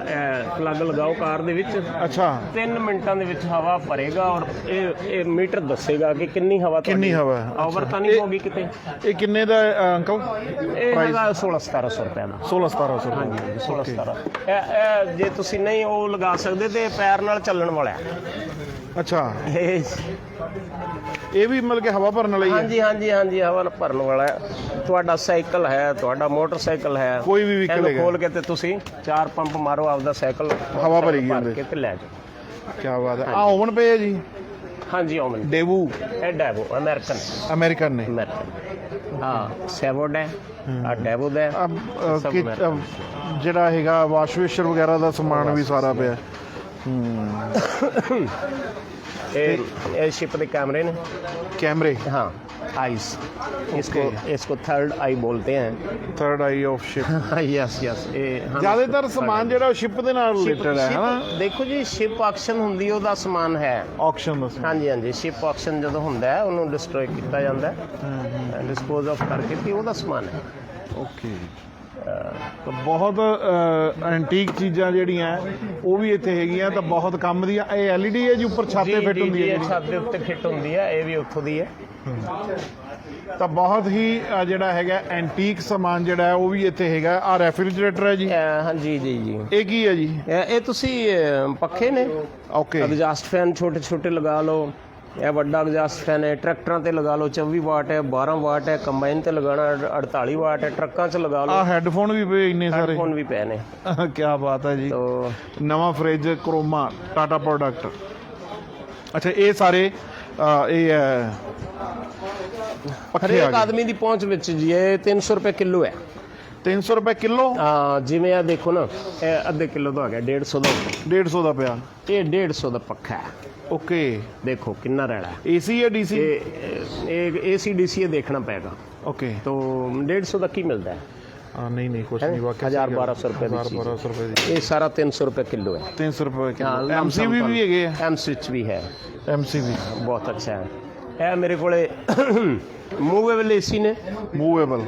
ਪਲੱਗ ਲਗਾਓ ਕਾਰ ਦੇ ਵਿੱਚ। ਅੱਛਾ। 3 ਮਿੰਟਾਂ ਦੇ ਵਿੱਚ ਹਵਾ ਭਰੇਗਾ ਔਰ ਇਹ ਇਹ ਮੀਟਰ ਦੱਸੇਗਾ ਕਿ ਕਿੰਨੀ ਹਵਾ ਕਿੰਨੀ ਹਵਾ? ਓਵਰ ਤਾਂ ਨਹੀਂ ਹੋਗੀ ਕਿਤੇ? ਇਹ ਕਿੰਨੇ ਦਾ ਅੰਕਲ? ਇਹ ਹੈਗਾ 16 1700 ਰੁਪਏ ਦਾ। 16 1700 ਹਾਂਜੀ ਰੁਪਏ 16 17 ਇਹ ਇਹ ਜੇ ਤੁਸੀਂ ਨਹੀਂ ਉਹ ਲਗਾ ਸਕਦੇ ਤੇ ਪੈਰ ਨਾਲ ਚੱਲਣ ਵਾਲਾ ਅੱਛਾ। ਇਹ ਇਹ ਵੀ ਮਤਲਬ ਕਿ ਹਵਾ ਭਰਨ ਵਾਲਾ ਹੀ ਹਾਂਜੀ ਹਾਂਜੀ ਹਾਂਜੀ ਹਵਾ ਭਰਨ ਵਾਲਾ ਹੈ। ਤੁਹਾਡਾ ਸਾਈਕਲ ਹੈ ਤੁਹਾਡਾ ਮੋਟਰਸਾਈਕਲ ਹੈ। ਕੋਈ ਵੀ vehicle ਇਹਨੂੰ ਹੈਗਾ। ਖੋਲ ਕੇ ਤੇ ਤੁਸੀਂ ਚਾਰ ਪੰਪ ਮਾਰੋ ਆਪਦਾ ਸਾਈਕਲ ਹਵਾ ਭਰ ਉਹਦੇ। ਕੇ ਤੇ ਲੈ ਜਾਓ। ਕੀ ਬਾਤ ਹੈ। ਆ ਓਵਨ ਪਏ ਜੀ? ਹਾਂਜੀ ਓਮਨ ਡੇਵੂ? ਇਹ ਡੈਵੋ ਅਮਰੀਕਨ। ਅਮਰੀਕਨ ਨੇ। ਅਮਰੀਕਨ। ਹਾਂ ਸੈਵੋਡ ਹੈ ਆ ਡੈਵੋ ਦਾ ਹੈ। ਆ, ਅ, ਸਭ ਕਿ- American। ਅ, ਜਿਹੜਾ ਹੈਗਾ ਵਾਸ਼ਵੇਸ਼ਰ ਵਗੈਰਾ ਦਾ ਸਮਾਨ ਵੀ ਸਾਰਾ ਪਿਆ। ਹੂੰ। ਇਹ ਇਹ ਸ਼ਿਪ ਦੇ ਕੈਮਰੇ ਨੇ कैमरे हाँ आइस इसको इसको थर्ड आई बोलते हैं third eye of ship yes yes ਇਹ ਜ਼ਿਆਦਾਤਰ ਸਮਾਨ ਜਿਹੜਾ ਉਹ ਸ਼ਿਪ ਦੇ ਨਾਲ ਰਿਲੇਟਡ ਹੈ ਹਨਾ ਦੇਖੋ ਜੀ ਸ਼ਿਪ ਆਕਸ਼ਨ ਹੁੰਦੀ ਹੈ, ਉਹਦਾ ਸਮਾਨ ਹੈ ਆਕਸ਼ਨ ਦਾ ਸਮਾਨ ਹਾਂਜੀ ਹਾਂਜੀ ਸ਼ਿਪ ਆਕਸ਼ਨ ਜਦੋਂ ਹੁੰਦਾ ਹੈ ਉਹਨੂੰ ਡਿਸਟਰੋਏ ਕੀਤਾ ਜਾਂਦਾ ਹੈ ਡਿਸਪੋਜ਼ ਆਫ ਕਰਕੇ ਤੇ ਉਹਦਾ ਸਮਾਨ ਹੈ ਓਕੇ ਤਾਂ ਬਹੁਤ ਐਂਟੀਕ ਚੀਜ਼ਾਂ ਜਿਹੜੀਆਂ ਉਹ ਵੀ ਇੱਥੇ ਹੈਗੀਆਂ ਤਾਂ ਬਹੁਤ ਕੰਮ ਦੀਆਂ ਇਹ ਐਲਈਡੀ ਹੈ ਜੀ ਉੱਪਰ ਛੱਤ ਫਿੱਟ ਹੁੰਦੀ ਹੈ ਛੱਤ ਦੇ ਉੱਤੇ ਫਿੱਟ ਹੁੰਦੀ ਹੈ ਇਹ ਵੀ ਉੱਥੋਂ ਦੀ ਹੈ। ਤਾਂ ਬਹੁਤ ਹੀ ਜਿਹੜਾ ਹੈਗਾ ਐਂਟੀਕ ਸਮਾਨ ਜਿਹੜਾ ਹੈ ਉਹ ਵੀ ਇੱਥੇ ਹੈਗਾ। ਆ ਰੈਫ੍ਰਿਜਰੇਟਰ ਹੈ ਜੀ। ਹਾਂਜੀ ਜੀ ਜੀ ਇਹ ਕੀ ਹੈ ਜੀ? ਇਹ ਤੁਸੀਂ ਪੱਖੇ ਨੇ। ਓਕੇ ਐਗਜ਼ਾਸਟ ਫੈਨ ਛੋਟੇ ਛੋਟੇ ਲਗਾ ਲਓ। ਇਹ ਵੱਡਾ ਐਗਜ਼ਾਸਟ ਫੈਨ ਹੈ ਟਰੈਕਟਰਾਂ ਤੇ ਲਗਾ ਲਓ 24 ਵਾਟ ਹੈ 12 ਵਾਟ ਹੈ ਕੰਬਾਈਨ ਤੇ ਲਗਾਉਣਾ 48 ਵਾਟ ਹੈ ਟਰੱਕਾਂ 'ਚ ਲਗਾ ਆ ਲਓ ਹੈੱਡਫੋਨ ਵੀ ਪਏ ਇੰਨੇ ਸਾਰੇ। ਹੈਡਫੋਨ ਵੀ ਪਏ ਨੇ। ਕੀ ਬਾਤ ਹੈ ਜੀ। ਤੋ ਨਵਾਂ ਫ੍ਰਿਜ ਕਰੋਮਾ ਟਾਟਾ ਪ੍ਰੋਡਕਟ ਅੱਛਾ ਇਹ ਸਾਰੇ ਇਹ ਹੈ ਪੱਖੇ ਆ ਹਰੇਕ ਆਦਮੀ ਦੀ ਪਹੁੰਚ ਵਿੱਚ ਜੀ ਇਹ 300 ਰੁਪਏ ਕਿਲੋ ਹੈ। 300 ਰੁਪਏ ਕਿਲੋ? ਆ ਜਿਵੇਂ ਆ ਦੇਖੋ ਨਾ ਇਹ ਅੱਧੇ ਕਿਲੋ ਦਾ ਹੋ ਗਿਆ 150 ਦਾ। 150 ਦਾ ਪਿਆ। ਇਹ 150 ਦਾ ਪੱਖਾ ਹੈ। ਓਕੇ। ਦੇਖੋ ਕਿੰਨਾ ਰੈਲਾ ਹੈ। ਏਸੀ ਹੈ ਡੀਸੀ? ਇਹ ਇਹ ਏਸੀ ਡੀਸੀ ਦੇਖਣਾ ਪਏਗਾ। ਓਕੇ। तो 150 ਦਾ ਕੀ ਮਿਲਦਾ ਹੈ? ਆ ਨਹੀਂ ਨਹੀਂ ਕੁਛ ਹੈਂ? ਨਹੀਂ ਵਾਕਿਆ ਹਜ਼ਾਰ ਬਾਰਾਂ ਸੌ ਰੁਪਏ ਦੀ ਚੀਜ਼। 1200 ਰੁਪਏ ਦੀ। ਇਹ ਸਾਰਾ 300 ਰੁਪਏ ਕਿਲੋ ਹੈ। 300 ਰੁਪਏ ਕਿਲੋ। ਹਾਂ, ਐਮਸੀਬੀ ਵੀ ਹੈਗੇ ਆ। ਐਮ ਸਵਿਚ ਵੀ ਹੈ। ਐਮਸੀਬੀ ਬਹੁਤ ਅੱਛਾ ਹੈ। ਇਹ ਮੇਰੇ ਕੋਲੇ ਮੂਵੇਬਲ ਏਸੀ ਨੇ। ਮੂਵੇਬਲ।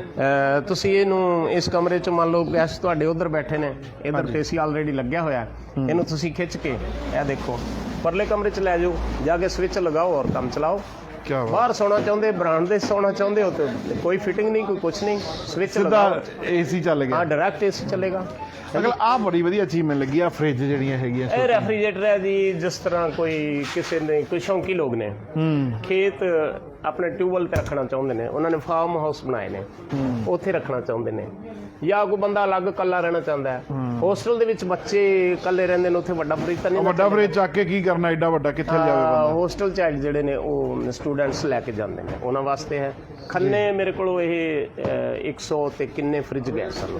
ਤੁਸੀਂ ਇਹਨੂੰ ਇਸ ਕਮਰੇ 'ਚ ਮੰਨ ਲਓ ਗੈਸਟ ਤੁਹਾਡੇ ਉਧਰ ਬੈਠੇ ਨੇ ਇਧਰ ਤੇ ਏਸੀ ਆਲਰੇਡੀ ਲੱਗਿਆ ਹੋਇਆ। ਇਹਨੂੰ ਤੁਸੀਂ ਖਿੱਚ ਕੇ ਇਹ ਦੇਖੋ ਪਰਲੇ ਕਮਰੇ 'ਚ ਲੈ ਜਾਓ ਜਾ ਕੇ ਸਵਿਚ ਲਗਾਓ ਔਰ ਕੰਮ ਚਲਾਓ। ਕੀ ਬਾਤ। ਬਾਹਰ ਸੌਣਾ ਚਾਹੁੰਦੇ ਬ੍ਰਾਂਡ ਦੇ ਸੌਣਾ ਚਾਹੁੰਦੇ ਹੋ ਤੇ ਕੋਈ ਫਿਟਿੰਗ ਨਹੀਂ ਕੋਈ ਕੁਝ ਨਹੀਂ। ਸਵਿਚ ਲਗਾਓ। ਏਸੀ ਚੱਲ ਗਿਆ। ਹਾਂ ਡਾਇਰੈਕਟ ਏਸੀ ਚੱਲੇਗਾ। ਅਗਲ ਆ ਬੜੀ ਵਧੀਆ ਮੈਨੂੰ ਲੱਗੀ ਆ ਫ੍ਰਿਜ ਜਿਹੜੀਆਂ ਹੈਗੀਆਂ ਇਹ ਰੈਫਰੀਜਰੇਟਰ ਹੈ ਜੀ ਜਿਸ ਤਰ੍ਹਾਂ ਕੋਈ ਕਿਸੇ ਨੇ ਕੋਈ ਸ਼ੌਂਕੀ ਲੋਕ ਨੇ ਹੂੰ। ਖੇਤ ਆਪਣੇ ਟਿਊਬਵੈਲ ਤੇ ਰੱਖਣਾ ਚਾਹੁੰਦੇ ਨੇ ਉਹਨਾਂ ਨੇ ਫਾਰਮ ਹਾਊਸ ਬਣਾਏ ਨੇ ਉੱਥੇ ਰੱਖਣਾ ਚਾਹੁੰਦੇ ਨੇ। ਜਾਂ ਕੋਈ ਬੰਦਾ ਅਲੱਗ ਇਕੱਲਾ ਰਹਿਣਾ ਚਾਹੁੰਦਾ ਹੈ। ਹੋਸਟਲ ਦੇ ਵਿੱਚ ਬੱਚੇ ਇਕੱਲੇ ਰਹਿੰਦੇ ਨੇ ਉੱਥੇ ਵੱਡਾ ਫਰਿੱਜ ਤਾਂ ਨਹੀਂ ਵੱਡਾ ਫਰਿੱਜ ਚੱਕ ਕੇ ਕੀ ਕਰਨਾ ਐਡਾ ਵੱਡਾ ਕਿੱਥੇ ਲਿਜਾਵੇ ਬੰਦਾ? ਹੋਸਟਲ ਚਾਈਲਡ ਜਿਹੜੇ ਨੇ ਉਹ ਸਟੂਡੈਂਟਸ ਲੈ ਕੇ ਜਾਂਦੇ ਨੇ। ਉਹਨਾਂ ਵਾਸਤੇ ਹੈ। ਖੰਨੇ ਮੇਰੇ ਕੋਲ ਇਹ ਅਹ, 100 ਤੇ ਕਿੰਨੇ ਫ੍ਰਿਜ ਗਏ ਸਨ।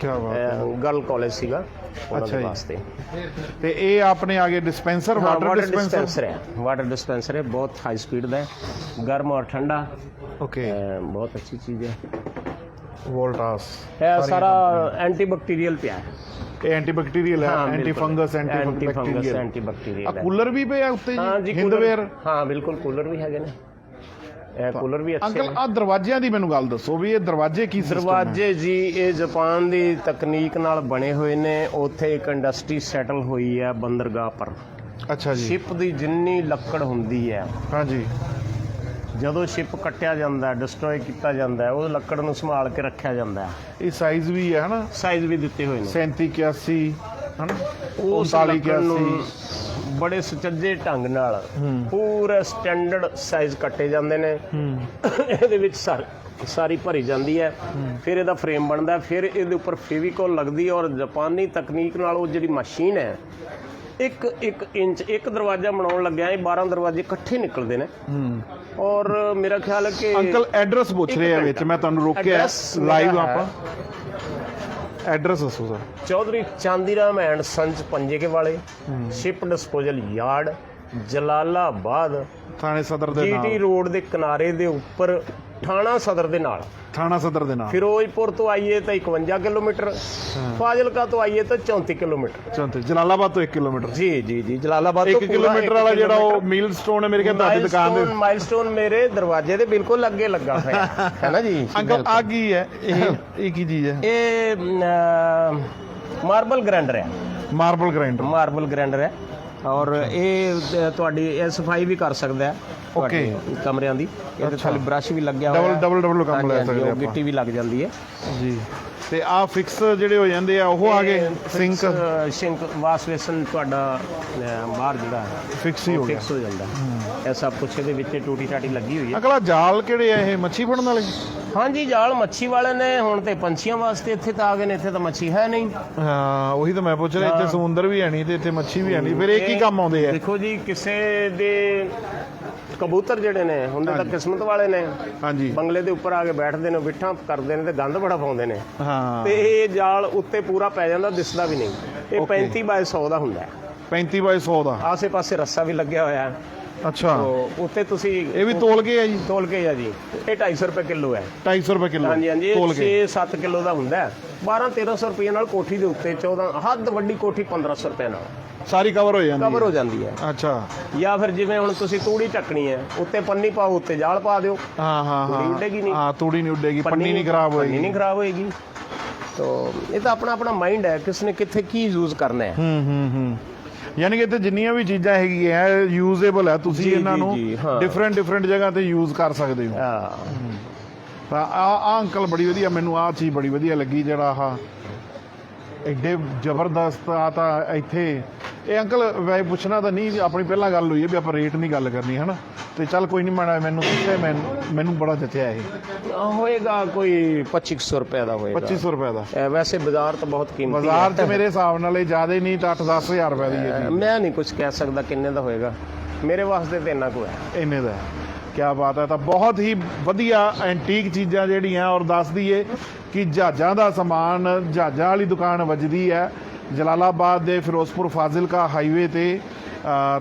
ਕੀ ਬਾਤ ਗਰਲ ਕਾਲਜ ਸੀਗਾ। ਉਹਨਾਂ ਅੱਛਾ ਦੇ। ਵਾਸਤੇ। ਤੇ ਇਹ ਆਪਣੇ ਆਗੇ ਡਿਸਪੈਂਸਰ ਵਾਟਰ ਡਿਸਪੈਂਸਰ ਹੈ। ਵਾਟਰ ਡਿਸਪੈਂਸਰ ਹੈ ਬਹੁਤ ਹਾਈ ਸਪੀਡ ਦਾ ਹੈ। ਗਰਮ ਔਰ ਠੰਡਾ। ਓਕੇ ਬਹੁਤ ਅੱਛੀ ਚੀਜ਼ ਹੈ। ਵੋਲਟਾਸ ਇਹ ਸਾਰਾ ਐਂਟੀ ਬੈਕਟੀਰੀਅਲ ਪਿਆ ਹੈ। ਇਹ ਐਂਟੀਬੈਕਟੀਰੀਅਲ ਹੈ ਹਾਂ, ਐਂਟੀ ਬਿਲਕੁਲ। Fungus anti anti fungus bacterial anti ਆ ਹੈ। ਕੂਲਰ ਵੀ ਪਿਆ ਉੱਤੇ ਹਾਂ ਜੀ ਜੀ ਹਿੰਦਵੇਅਰ ਕੂਲਰ ਹਾਂ ਬਿਲਕੁਲ ਕੂਲਰ ਵੀ ਹੈਗੇ ਨੇ। ਇਹ ਕੂਲਰ ਵੀ ਅੱਛੇ ਅੰਕਲ ਆ ਦਰਵਾਜ਼ਿਆਂ ਦੀ ਮੈਨੂੰ ਗੱਲ ਦੱਸੋ ਵੀ ਇਹ ਦਰਵਾਜ਼ੇ ਕੀ ਹੈ? ਦਰਵਾਜ਼ੇ ਜੀ ਇਹ ਜਾਪਾਨ ਦੀ ਤਕਨੀਕ ਨਾਲ ਬਣੇ ਹੋਏ ਨੇ। ਉੱਥੇ ਇੱਕ ਇੰਡਸਟਰੀ ਸੈਟਲ ਹੋਈ ਹੈ ਬੰਦਰਗਾਹ ਪਰ। ਅੱਛਾ ਜੀ। ਸ਼ਿਪ ਦੀ ਜਿੰਨੀ ਲੱਕੜ ਹੁੰਦੀ ਹੈ ਹਾਂਜੀ ਜਦੋਂ ਸ਼ਿਪ ਕੱਟਿਆ ਜਾਂਦਾ ਹੈ ਡਿਸਟਰੋਏ ਕੀਤਾ ਜਾਂਦਾ ਹੈ ਉਹ ਲੱਕੜ ਨੂੰ ਸੰਭਾਲ ਕੇ ਰੱਖਿਆ ਜਾਂਦਾ ਇਹ ਸਾਈਜ਼ ਵੀ ਹੈ ਹਨਾ? ਸਾਈਜ਼ ਵੀ ਦਿੱਤੇ ਹੋਏ ਨੇ। 37 81 ਹਨਾ? ਉਸ 39 ਲੱਕੜ ਨੂੰ 81 ਬੜੇ ਸੁਚੱਜੇ ਢੰਗ ਨਾਲ ਪੂਰਾ ਸਟੈਂਡਰਡ ਸਾਈਜ਼ ਕੱਟੇ ਜਾਂਦੇ ਨੇ। ਇਹਦੇ ਵਿੱਚ ਸਰ ਸਾਰੀ ਭਰੀ ਜਾਂਦੀ ਹੈ। ਫਿਰ ਇਹਦਾ ਫਰੇਮ ਬਣਦਾ ਫਿਰ ਇਹਦੇ ਉੱਪਰ ਫੇਵੀਕੋਲ ਲੱਗਦੀ ਹੈ ਔਰ ਜਾਪਾਨੀ ਤਕਨੀਕ ਨਾਲ ਉਹ ਜਿਹੜੀ ਮਸ਼ੀਨ ਹੈ ਇੱਕ ਇੱਕ ਇੰਚ ਇੱਕ ਦਰਵਾਜ਼ਾ ਬਣਾਉਣ ਲੱਗਿਆ ਇਹ 12 ਦਰਵਾਜ਼ੇ ਇਕੱਠੇ ਨਿਕਲਦੇ ਨੇ। ਹੂੰ। ਔਰ ਮੇਰਾ ਖਿਆਲ ਹੈ ਕਿ ਅੰਕਲ ਐਡਰੈਸ ਪੁੱਛ ਰਹੇ ਆ। ਵਿੱਚ ਮੈਂ ਤੁਹਾਨੂੰ ਰੋਕਿਆ ਲਾਈਵ। ਆਪਾਂ। ਐਡਰੈਸ ਦੱਸੋ sir. Chaudhary Chandiram and sons ਪੰਜੇ ਕੇ ਵਾਲੇ ਸ਼ਿਪ ਡਿਸਪੋਜ਼ਲ ਯਾਰਡ ਜਲਾਲਾਬਾਦ ਥਾਣੇ ਸਦਰ ਦੇ ਜੀਟੀ ਨਾਲ। ਰੋਡ ਦੇ ਕਿਨਾਰੇ ਦੇ ਉੱਪਰ ਥਾਣਾ ਸਦਰ ਦੇ ਨਾਲ। ਥਾਣਾ ਸਦਰ ਦੇ ਨਾਲ। ਫਿਰੋਜ਼ਪੁਰ ਤੋਂ ਆਈਏ ਤਾਂ 51 ਕਿਲੋਮੀਟਰ ਫਾਜ਼ਿਲਕਾ ਤੋਂ ਆਈਏ ਤਾਂ 34 ਕਿਲੋਮੀਟਰ। ਚੰਤੇ ਜਲਾਲਾਬਾਦ ਤੋਂ 1 ਕਿਲੋਮੀਟਰ। ਜੀ ਜੀ ਜੀ ਜਲਾਲਾਬਾਦ 1 ਕਿਲੋਮੀਟਰ ਵਾਲਾ ਜਿਹੜਾ ਉਹ ਮੀਲ ਸਟੋਨ ਹੈ ਮੇਰੇ ਖਿਆਲ ਤੁਹਾਡੀ ਦੁਕਾਨ ਦੇ ਮਾਈਲਸਟੋਨ ਮੇਰੇ ਦਰਵਾਜ਼ੇ ਦੇ ਬਿਲਕੁਲ ਅੱਗੇ ਲੱਗਾ ਹੋਇਆ ਹੈ। ਨਾ ਜੀ? ਅੰਕਲ ਆ ਕੀ ਹੈ ਇਹ ਇਹ ਕੀ ਚੀਜ਼ ਹੈ? ਇਹ ਮਾਰਬਲ ਗ੍ਰੈਂਡਰ ਹੈ। ਮਾਰਬਲ ਗ੍ਰਾਈਂਡਰ ਮਾਰਬਲ ਗ੍ਰੈਂਡਰ ਹੈ। ਔਰ ਇਹ ਤੁਹਾਡੀ ਇਹ ਸਫ਼ਾਈ ਵੀ ਕਰ ਸਕਦਾ ਹੈ ਕਮਰਿਆਂ ਦੀ। ਇਹਦੇ ਥੱਲੇ ਬ੍ਰਸ਼ ਵੀ ਲੱਗਿਆ ਹੋਇਆ ਡਬਲ ਡਬਲ ਡਬਲ ਕੰਮ ਲੈ ਸਕਦੇ ਆਪਾਂ। ਗਿੱਟੀ ਵੀ ਲੱਗ ਜਾਂਦੀ ਹੈ। ਜੀ। ਤੇ ਆ ਫਿਕਸ ਜਿਹੜੇ ਹੋ ਜਾਂਦੇ ਆ ਉਹ ਆ ਗਏ ਸਿੰਕ ਸਿੰਕ ਵਾਸ਼ ਤੁਹਾਡਾ ਬਾਹਰ ਜਿਹੜਾ ਫਿਕਸ ਹੀ ਹੋ ਗਿਆ। ਫਿਕਸ ਹੋ ਜਾਂਦਾ ਇਹ ਸਭ ਕੁਛ ਇਹਦੇ ਵਿੱਚ ਟੂਟੀ ਟਾਟੀ ਲੱਗੀ ਹੋਈ ਹੈ। ਅੰਕਲ ਆ ਜਾਲ ਕਿਹੜੇ ਆ ਇਹ ਮੱਛੀ ਫੜਨ ਵਾਲੇ? ਹਾਂਜੀ ਜਾਲ ਮੱਛੀ ਵਾਲੇ ਨੇ ਹੁਣ ਤੇ ਪੰਛੀਆਂ ਵਾਸਤੇ ਇੱਥੇ ਤਾਂ ਆ ਗਏ ਨੇ ਇੱਥੇ ਤਾਂ ਮੱਛੀ ਹੈ ਨਹੀਂ। ਹਾਂ ਉਹੀ ਤਾਂ ਮੈਂ ਪੁੱਛ ਰਿਹਾ ਇੱਥੇ ਸਮੁੰਦਰ ਵੀ ਹੈ ਨਹੀਂ ਤੇ ਇੱਥੇ ਮੱਛੀ ਵੀ ਹੈ ਨਹੀਂ। ਫਿਰ ਇਹ ਕੀ ਕੰਮ ਆਉਂਦੇ ਆ? ਦੇਖੋ ਜੀ ਕਿਸੇ ਦੇ ਕਬੂਤਰ ਜਿਹੜੇ ਨੇ ਹੁੰਦੇ ਤਾਂ ਕਿਸਮਤ ਵਾਲੇ ਨੇ। ਹਾਂਜੀ। ਬੰਗਲੇ ਦੇ ਉੱਪਰ ਆ ਕੇ ਬੈਠਦੇ ਨੇ ਬਿੱਠਾਂ ਕਰਦੇ ਨੇ ਤੇ ਗੰਦ ਬੜਾ ਪਾਉਂਦੇ ਨੇ। ਹਾਂ। ਤੇ ਇਹ ਜਾਲ ਉੱਤੇ ਪੂਰਾ ਪੈ ਜਾਂਦਾ ਦਿਸਦਾ ਵੀ ਨਹੀਂ। ਇਹ 35 ਬਾਏ 100 ਦਾ ਹੁੰਦਾ ਹੈ। 35 ਬਾਈ 100 ਦਾ। ਆਸੇ ਪਾਸੇ ਰੱਸਾ ਵੀ ਲੱਗਿਆ ਹੋਇਆ ਹੈ। ਅੱਛਾ। ਤੋ ਉੱਤੇ ਤੁਸੀਂ ਇਹ ਵੀ ਤੋਲ ਕੇ ਆ ਜੀ? ਤੋਲ ਕੇ ਆ ਜੀ। ਇਹ 250 ਰੁਪਏ ਕਿਲੋ ਹੈ। 250 ਰੁਪਏ ਕਿਲੋ। ਹਾਂਜੀ ਹਾਂਜੀ ਤੋਲ ਇਹ ਕੇ। 6-7 ਕਿਲੋ ਦਾ ਹੁੰਦਾ ਹੈ। 12-1300 ਰੁਪਏ ਨਾਲ ਕੋਠੀ ਦੇ ਉੱਤੇ 14 ਹੱਦ ਵੱਡੀ ਕੋਠੀ 1500 ਰੁਪਏ ਨਾਲ। ਸਾਰੀ ਕਵਰ ਹੋ ਜਾਂਦੀ ਕਵਰ ਹੈ ਹੋ ਜਾਂਦੀ ਹੈ। ਅੱਛਾ। ਜਾਂ ਫਿਰ ਜਿਵੇਂ ਹੁਣ ਤੁਸੀਂ ਤੂੜੀ ਟੱਕਣੀ ਹੈ ਉੱਤੇ ਪੰਨੀ ਪਾਓ ਉੱਤੇ ਜਾਲ ਪਾ ਦਿਓ। ਹਾਂ ਹਾਂ ਤੂੜੀ ਉੱਡੇਗੀ ਹਾਂ ਨਹੀਂ। ਹਾਂ ਤੂੜੀ ਨਹੀਂ ਉੱਡੇਗੀ ਪੰਨੀ ਨਹੀਂ ਖਰਾਬ ਪੰਨੀ ਹੋਏਗੀ ਨਹੀਂ ਖਰਾਬ ਹੋਏਗੀ। ਤੋ ਇਹ ਤਾਂ ਆਪਣਾ ਆਪਣਾ ਮਾਈਂਡ ਹੈ ਕਿਸ ਨੇ ਕਿੱਥੇ ਕੀ ਯੂਜ਼ ਕਰਨਾ ਹੈ। ਹੂੰ ਹੂੰ ਹੂੰ। ਯਾਨੀ ਕਿ ਇੱਥੇ ਜਿੰਨੀਆਂ ਵੀ ਚੀਜ਼ਾਂ ਹੈਗੀਆਂ ਯੂਜ਼ੇਬਲ ਹੈ ਤੁਸੀਂ ਇਹਨਾਂ ਨੂੰ ਹਾਂ। ਡਿਫਰੈਂਟ ਡਿਫਰੈਂਟ ਜਗ੍ਹਾ ਤੇ ਯੂਜ਼ ਕਰ ਸਕਦੇ ਹੋ। ਆ ਤਾਂ ਆ ਆ ਅੰਕਲ ਬੜੀ ਵਧੀਆ ਮੈਨੂੰ ਆ ਚੀਜ਼ ਬੜੀ ਵਧੀਆ ਲੱਗੀ ਜਿਹੜਾ ਆਹ ਐਡੇ ਜ਼ਬਰਦਸਤ ਆ ਤਾਂ ਇੱਥੇ ਇਹ ਅੰਕਲ ਵੈ ਪੁੱਛਣਾ ਤਾਂ ਨਹੀਂ ਆਪਣੀ ਪਹਿਲਾਂ ਗੱਲ ਹੋਈ ਹੈ ਵੀ ਆਪਾਂ ਰੇਟ ਨਹੀਂ ਗੱਲ ਕਰਨੀ ਹਨਾ? ਤੇ ਚੱਲ ਕੋਈ ਨਹੀਂ ਮੈਂ ਮੈਨੂੰ ਪੁੱਛਿਆ ਮੈਨੂੰ ਮੈਨੂੰ ਬੜਾ ਜਚਿਆ ਇਹ। ਹੋਏਗਾ ਕੋਈ 2500 ਰੁਪਏ ਦਾ ਹੋਏਗਾ। 2500 ਰੁਪਏ ਦਾ। ਵੈਸੇ ਬਾਜ਼ਾਰ ਤਾਂ ਬਹੁਤ ਕੀਮਤੀ ਬਾਜ਼ਾਰ 'ਚ ਹੈ ਮੇਰੇ ਹਿਸਾਬ ਨਾਲ ਇਹ ਜ਼ਿਆਦਾ ਹੀ ਨਹੀਂ ਤਾਂ 8-10000 ਰੁਪਏ ਦੀ ਹੈ ਮੈਂ ਨਹੀਂ ਕੁਝ ਕਹਿ ਸਕਦਾ ਕਿੰਨੇ ਦਾ ਹੋਏਗਾ। ਮੇਰੇ ਵਾਸਤੇ ਤੇ ਇੰਨਾ ਕੁ ਹੈ। ਇੰਨੇ ਦਾ ਕੀ ਬਾਤ ਹੈ ਤਾਂ ਬਹੁਤ ਹੀ ਵਧੀਆ ਐਂਟੀਕ ਚੀਜ਼ਾਂ ਜਿਹੜੀਆਂ ਔਰ ਦੱਸ ਦਈਏ ਕਿ ਜਹਾਜ਼ਾਂ ਦਾ ਸਮਾਨ ਜਹਾਜ਼ਾਂ ਵਾਲੀ ਦੁਕਾਨ ਵੱਜਦੀ ਹੈ। ਜਲਾਲਾਬਾਦ ਦੇ ਫਿਰੋਜ਼ਪੁਰ ਫਾਜ਼ਿਲਕਾ ਹਾਈਵੇ ਤੇ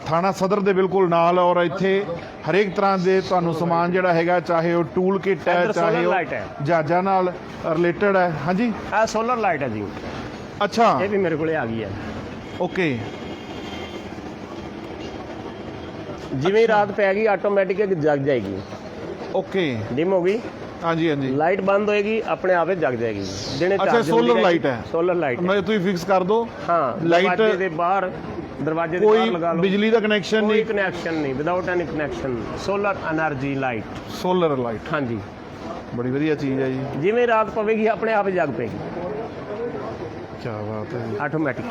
ਥਾਣਾ ਸਦਰ ਦੇ ਬਿਲਕੁਲ ਨਾਲ ਔਰ ਇੱਥੇ ਹਰੇਕ ਤਰ੍ਹਾਂ ਦੇ ਤੁਹਾਨੂੰ ਸਮਾਨ ਜਿਹੜਾ ਹੈਗਾ ਚਾਹੇ ਉਹ ਟੂਲ ਕਿੱਟ ਹੈ ਚਾਹੇ ਉਹ। ਜਹਾਜ਼ਾਂ ਨਾਲ ਰਿਲੇਟਡ ਹੈ। ਹਾਂਜੀ? ਇਹ ਸੋਲਰ ਲਾਈਟ ਹੈ ਜੀ। ਅੱਛਾ। ਇਹ ਵੀ ਮੇਰੇ ਕੋਲੇ ਆ ਗਈ ਹੈ। ਓਕੇ। ਜਿਵੇਂ ਰਾਤ ਪੈ ਗਈ ਆਟੋਮੈਟਿਕ ਜਗ ਜਾਏਗੀ। ਓਕੇ। ਡਿਮ ਹੋ ਗਈ। ਹਾਂਜੀ ਹਾਂਜੀ। ਲਾਈਟ ਬੰਦ ਹੋਏਗੀ ਆਪਣੇ ਆਪ ਜਗ ਜਾਏਗੀ। ਜਿਹੜੇ ਅੱਛਾ ਸੋਲਰ ਲਾਈਟ ਹੈ। ਸੋਲਰ ਲਾਈਟ ਮੈਂ ਤੁਸੀਂ ਫਿਕਸ ਕਰ ਦਿਓ ਹਾਂ ਲਾਈਟ ਦੇ ਬਾਹਰ ਦਰਵਾਜ਼ੇ ਦੇ ਬਾਹਰ ਲਗਾ ਲਓ। ਬਿਜਲੀ ਦਾ ਕਨੈਕਸ਼ਨ ਨਹੀਂ। ਕੋਈ ਕਨੈਕਸ਼ਨ ਨਹੀਂ without any connection solar energy light solar light ਹਾਂਜੀ। ਬੜੀ ਵਧੀਆ ਚੀਜ਼ ਹੈ ਜੀ। ਜਿਵੇਂ ਰਾਤ ਪਵੇਗੀ ਆਪਣੇ ਆਪ ਜਗ ਪਏਗੀ। ਕੀ ਬਾਤ ਹੈ ਆਟੋਮੈਟਿਕ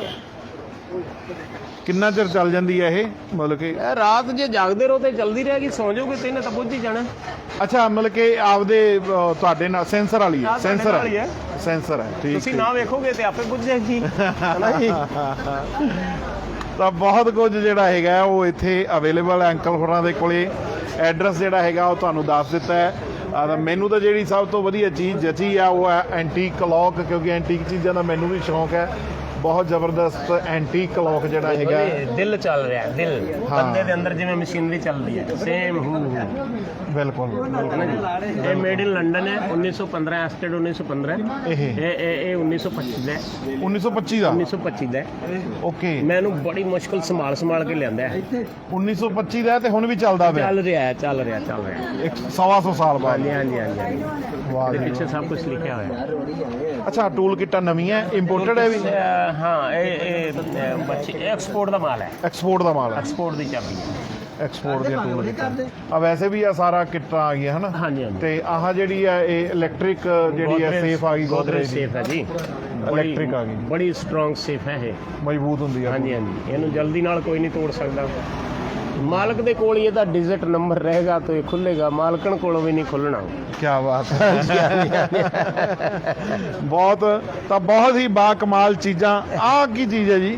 ਕਿੰਨਾ ਚਿਰ ਚੱਲ ਜਾਂਦੀ ਹੈ ਇਹ? ਮਤਲਬ ਕਿ ਇਹ ਰਾਤ ਜੇ ਜਾਗਦੇ ਰਹੋ ਤੇ ਜਲਦੀ ਰਹੇਗੀ ਸੌਂ ਜਾਓਗੇ ਤੇ ਇਹਨੇ ਤਾਂ ਬੁੱਝ ਹੀ ਜਾਣਾ। ਅੱਛਾ ਮਤਲਬ ਕਿ ਆਪਦੇ ਅ, ਤੁਹਾਡੇ ਨਾਲ ਸੈਂਸਰ ਵਾਲੀ ਹੈ ਸੈਂਸਰ ਨਾਲ ਹੀ ਸੈਂਸਰ ਹੈ ਠੀਕ ਤੁਸੀਂ ਠੀਕ। ਨਾ ਵੇਖੋਗੇ ਤੇ ਆਪੇ ਬੁੱਝ ਜਾਏ ਜੀ ਹਨਾ ਜੀ? ਤਾਂ ਬਹੁਤ ਕੁਝ ਜਿਹੜਾ ਹੈਗਾ ਉਹ ਇੱਥੇ ਅਵੇਲੇਬਲ ਹੈ ਅੰਕਲ ਹੋਰਾਂ ਦੇ ਕੋਲੇ। ਐਡਰੈਸ ਜਿਹੜਾ ਹੈਗਾ ਉਹ ਤੁਹਾਨੂੰ ਦੱਸ ਦਿੱਤਾ ਹੈ। ਆ ਤਾਂ ਮੈਨੂੰ ਤਾਂ ਜਿਹੜੀ ਸਭ ਤੋਂ ਵਧੀਆ ਚੀਜ਼ ਜਚੀ ਆ ਉਹ ਹੈ ਐਂਟੀਕ ਕਲੌਕ ਕਿਉਂਕਿ ਐਂਟੀਕ ਚੀਜ਼ਾਂ ਦਾ ਮੈਨੂੰ ਵੀ ਸ਼ੌਂਕ ਹੈ। ਬਹੁਤ ਜ਼ਬਰਦਸਤ ਐਂਟੀਕ ਕਲੌਕ ਜਿਹੜਾ ਹੈਗਾ। ਦਿਲ ਚੱਲ ਰਿਹਾ ਹੈ, ਦਿਲ। ਹਾਂ। ਬੰਦੇ ਦੇ ਅੰਦਰ ਜਿਵੇਂ ਮਸ਼ੀਨਰੀ ਚੱਲਦੀ ਹੈ। ਸੇਮ ਹੂ ਹੂ। ਬਿਲਕੁਲ। ਹੈ ਨਾ ਜੀ? ਇਹ ਮੇਡ ਇਨ ਲੰਡਨ ਹੈ 1915 ਐਸਟਡ 1915 ਇਹ। ਇਹ ਇਹ ਇਹ 1925 ਦਾ ਹੈ। 1925 ਦਾ? 1925 ਦਾ ਹੈ। ਓਕੇ। ਮੈਂ ਇਹਨੂੰ ਬੜੀ ਮੁਸ਼ਕਲ ਸੰਭਾਲ ਸੰਭਾਲ ਕੇ ਲਿਆਂਦਾ ਹੈ। 1925 ਦਾ ਤੇ ਹੁਣ ਵੀ ਚੱਲਦਾ ਪਿਆ? ਚੱਲ ਰਿਹਾ ਹੈ ਚੱਲ ਰਿਹਾ ਚੱਲ ਰਿਹਾ। ਇੱਕ ਸਵਾ ਸੌ ਸਾਲ ਬਾਅਦ। ਹਾਂਜੀ ਹਾਂਜੀ ਹਾਂਜੀ ਹਾਂਜੀ। ਵਾਹ ਇਹਦੇ ਜੀ ਪਿੱਛੇ ਸਭ ਕੁਝ ਲਿਖਿਆ ਹੋਇਆ ਹੈ। ਅੱਛਾ ਟੂਲ ਕਿੱਟਾਂ ਨਵੀਆਂ ਇੰਪੋਰਟਡ ਹੈ ਵੀ? ਅਹ, ਹਾਂ ਇਹ ਇਹ ਬੱਚੇ ਐਕਸਪੋਰਟ ਦਾ ਮਾਲ ਹੈ। ਐਕਸਪੋਰਟ ਦਾ ਮਾਲ ਹੈ। ਐਕਸਪੋਰਟ ਦੀ ਚਾਬੀ ਹੈ। ਐਕਸਪੋਰਟ ਦੇ ਟੂਲ ਆ ਵੈਸੇ ਵੀ ਆ ਸਾਰਾ ਕਿੱਟਾਂ ਆ ਗਈਆਂ ਹਨਾ? ਹਾਂਜੀ ਹਾਂਜੀ। ਤੇ ਆਹ ਜਿਹੜੀ ਆ ਇਹ ਇਲੈਕਟ੍ਰਿਕ ਜਿਹੜੀ ਹੈ ਸੇਫ ਆ ਗਈ ਗੋਦਰੇਜ ਦੀ। ਸੇਫ ਹੈ ਜੀ। Electric ਆ ਗਈ। ਬੜੀ ਸਟਰੋਂਗ ਸੇਫ ਹੈ ਇਹ। ਮਜ਼ਬੂਤ ਹੁੰਦੀ ਆ। ਹਾਂਜੀ ਹਾਂਜੀ। ਇਹਨੂੰ ਜਲਦੀ ਨਾਲ ਕੋਈ ਨਹੀਂ ਤੋੜ ਸਕਦਾ। ਮਾਲਕ ਦੇ ਕੋਲ ਹੀ ਇਹਦਾ ਡਿਜਿਟ ਨੰਬਰ ਰਹੇਗਾ ਤਾਂ ਇਹ ਖੁੱਲੇਗਾ ਮਾਲਕਣ ਕੋਲੋਂ ਵੀ ਨਹੀਂ ਖੁੱਲਣਾ। ਕੀ ਬਾਤ ਹੈ। ਬਹੁਤ ਤਾਂ ਬਹੁਤ ਹੀ ਬਾ ਕਮਾਲ ਚੀਜ਼ਾਂ। ਆਹ ਕੀ ਚੀਜ਼ ਹੈ ਜੀ?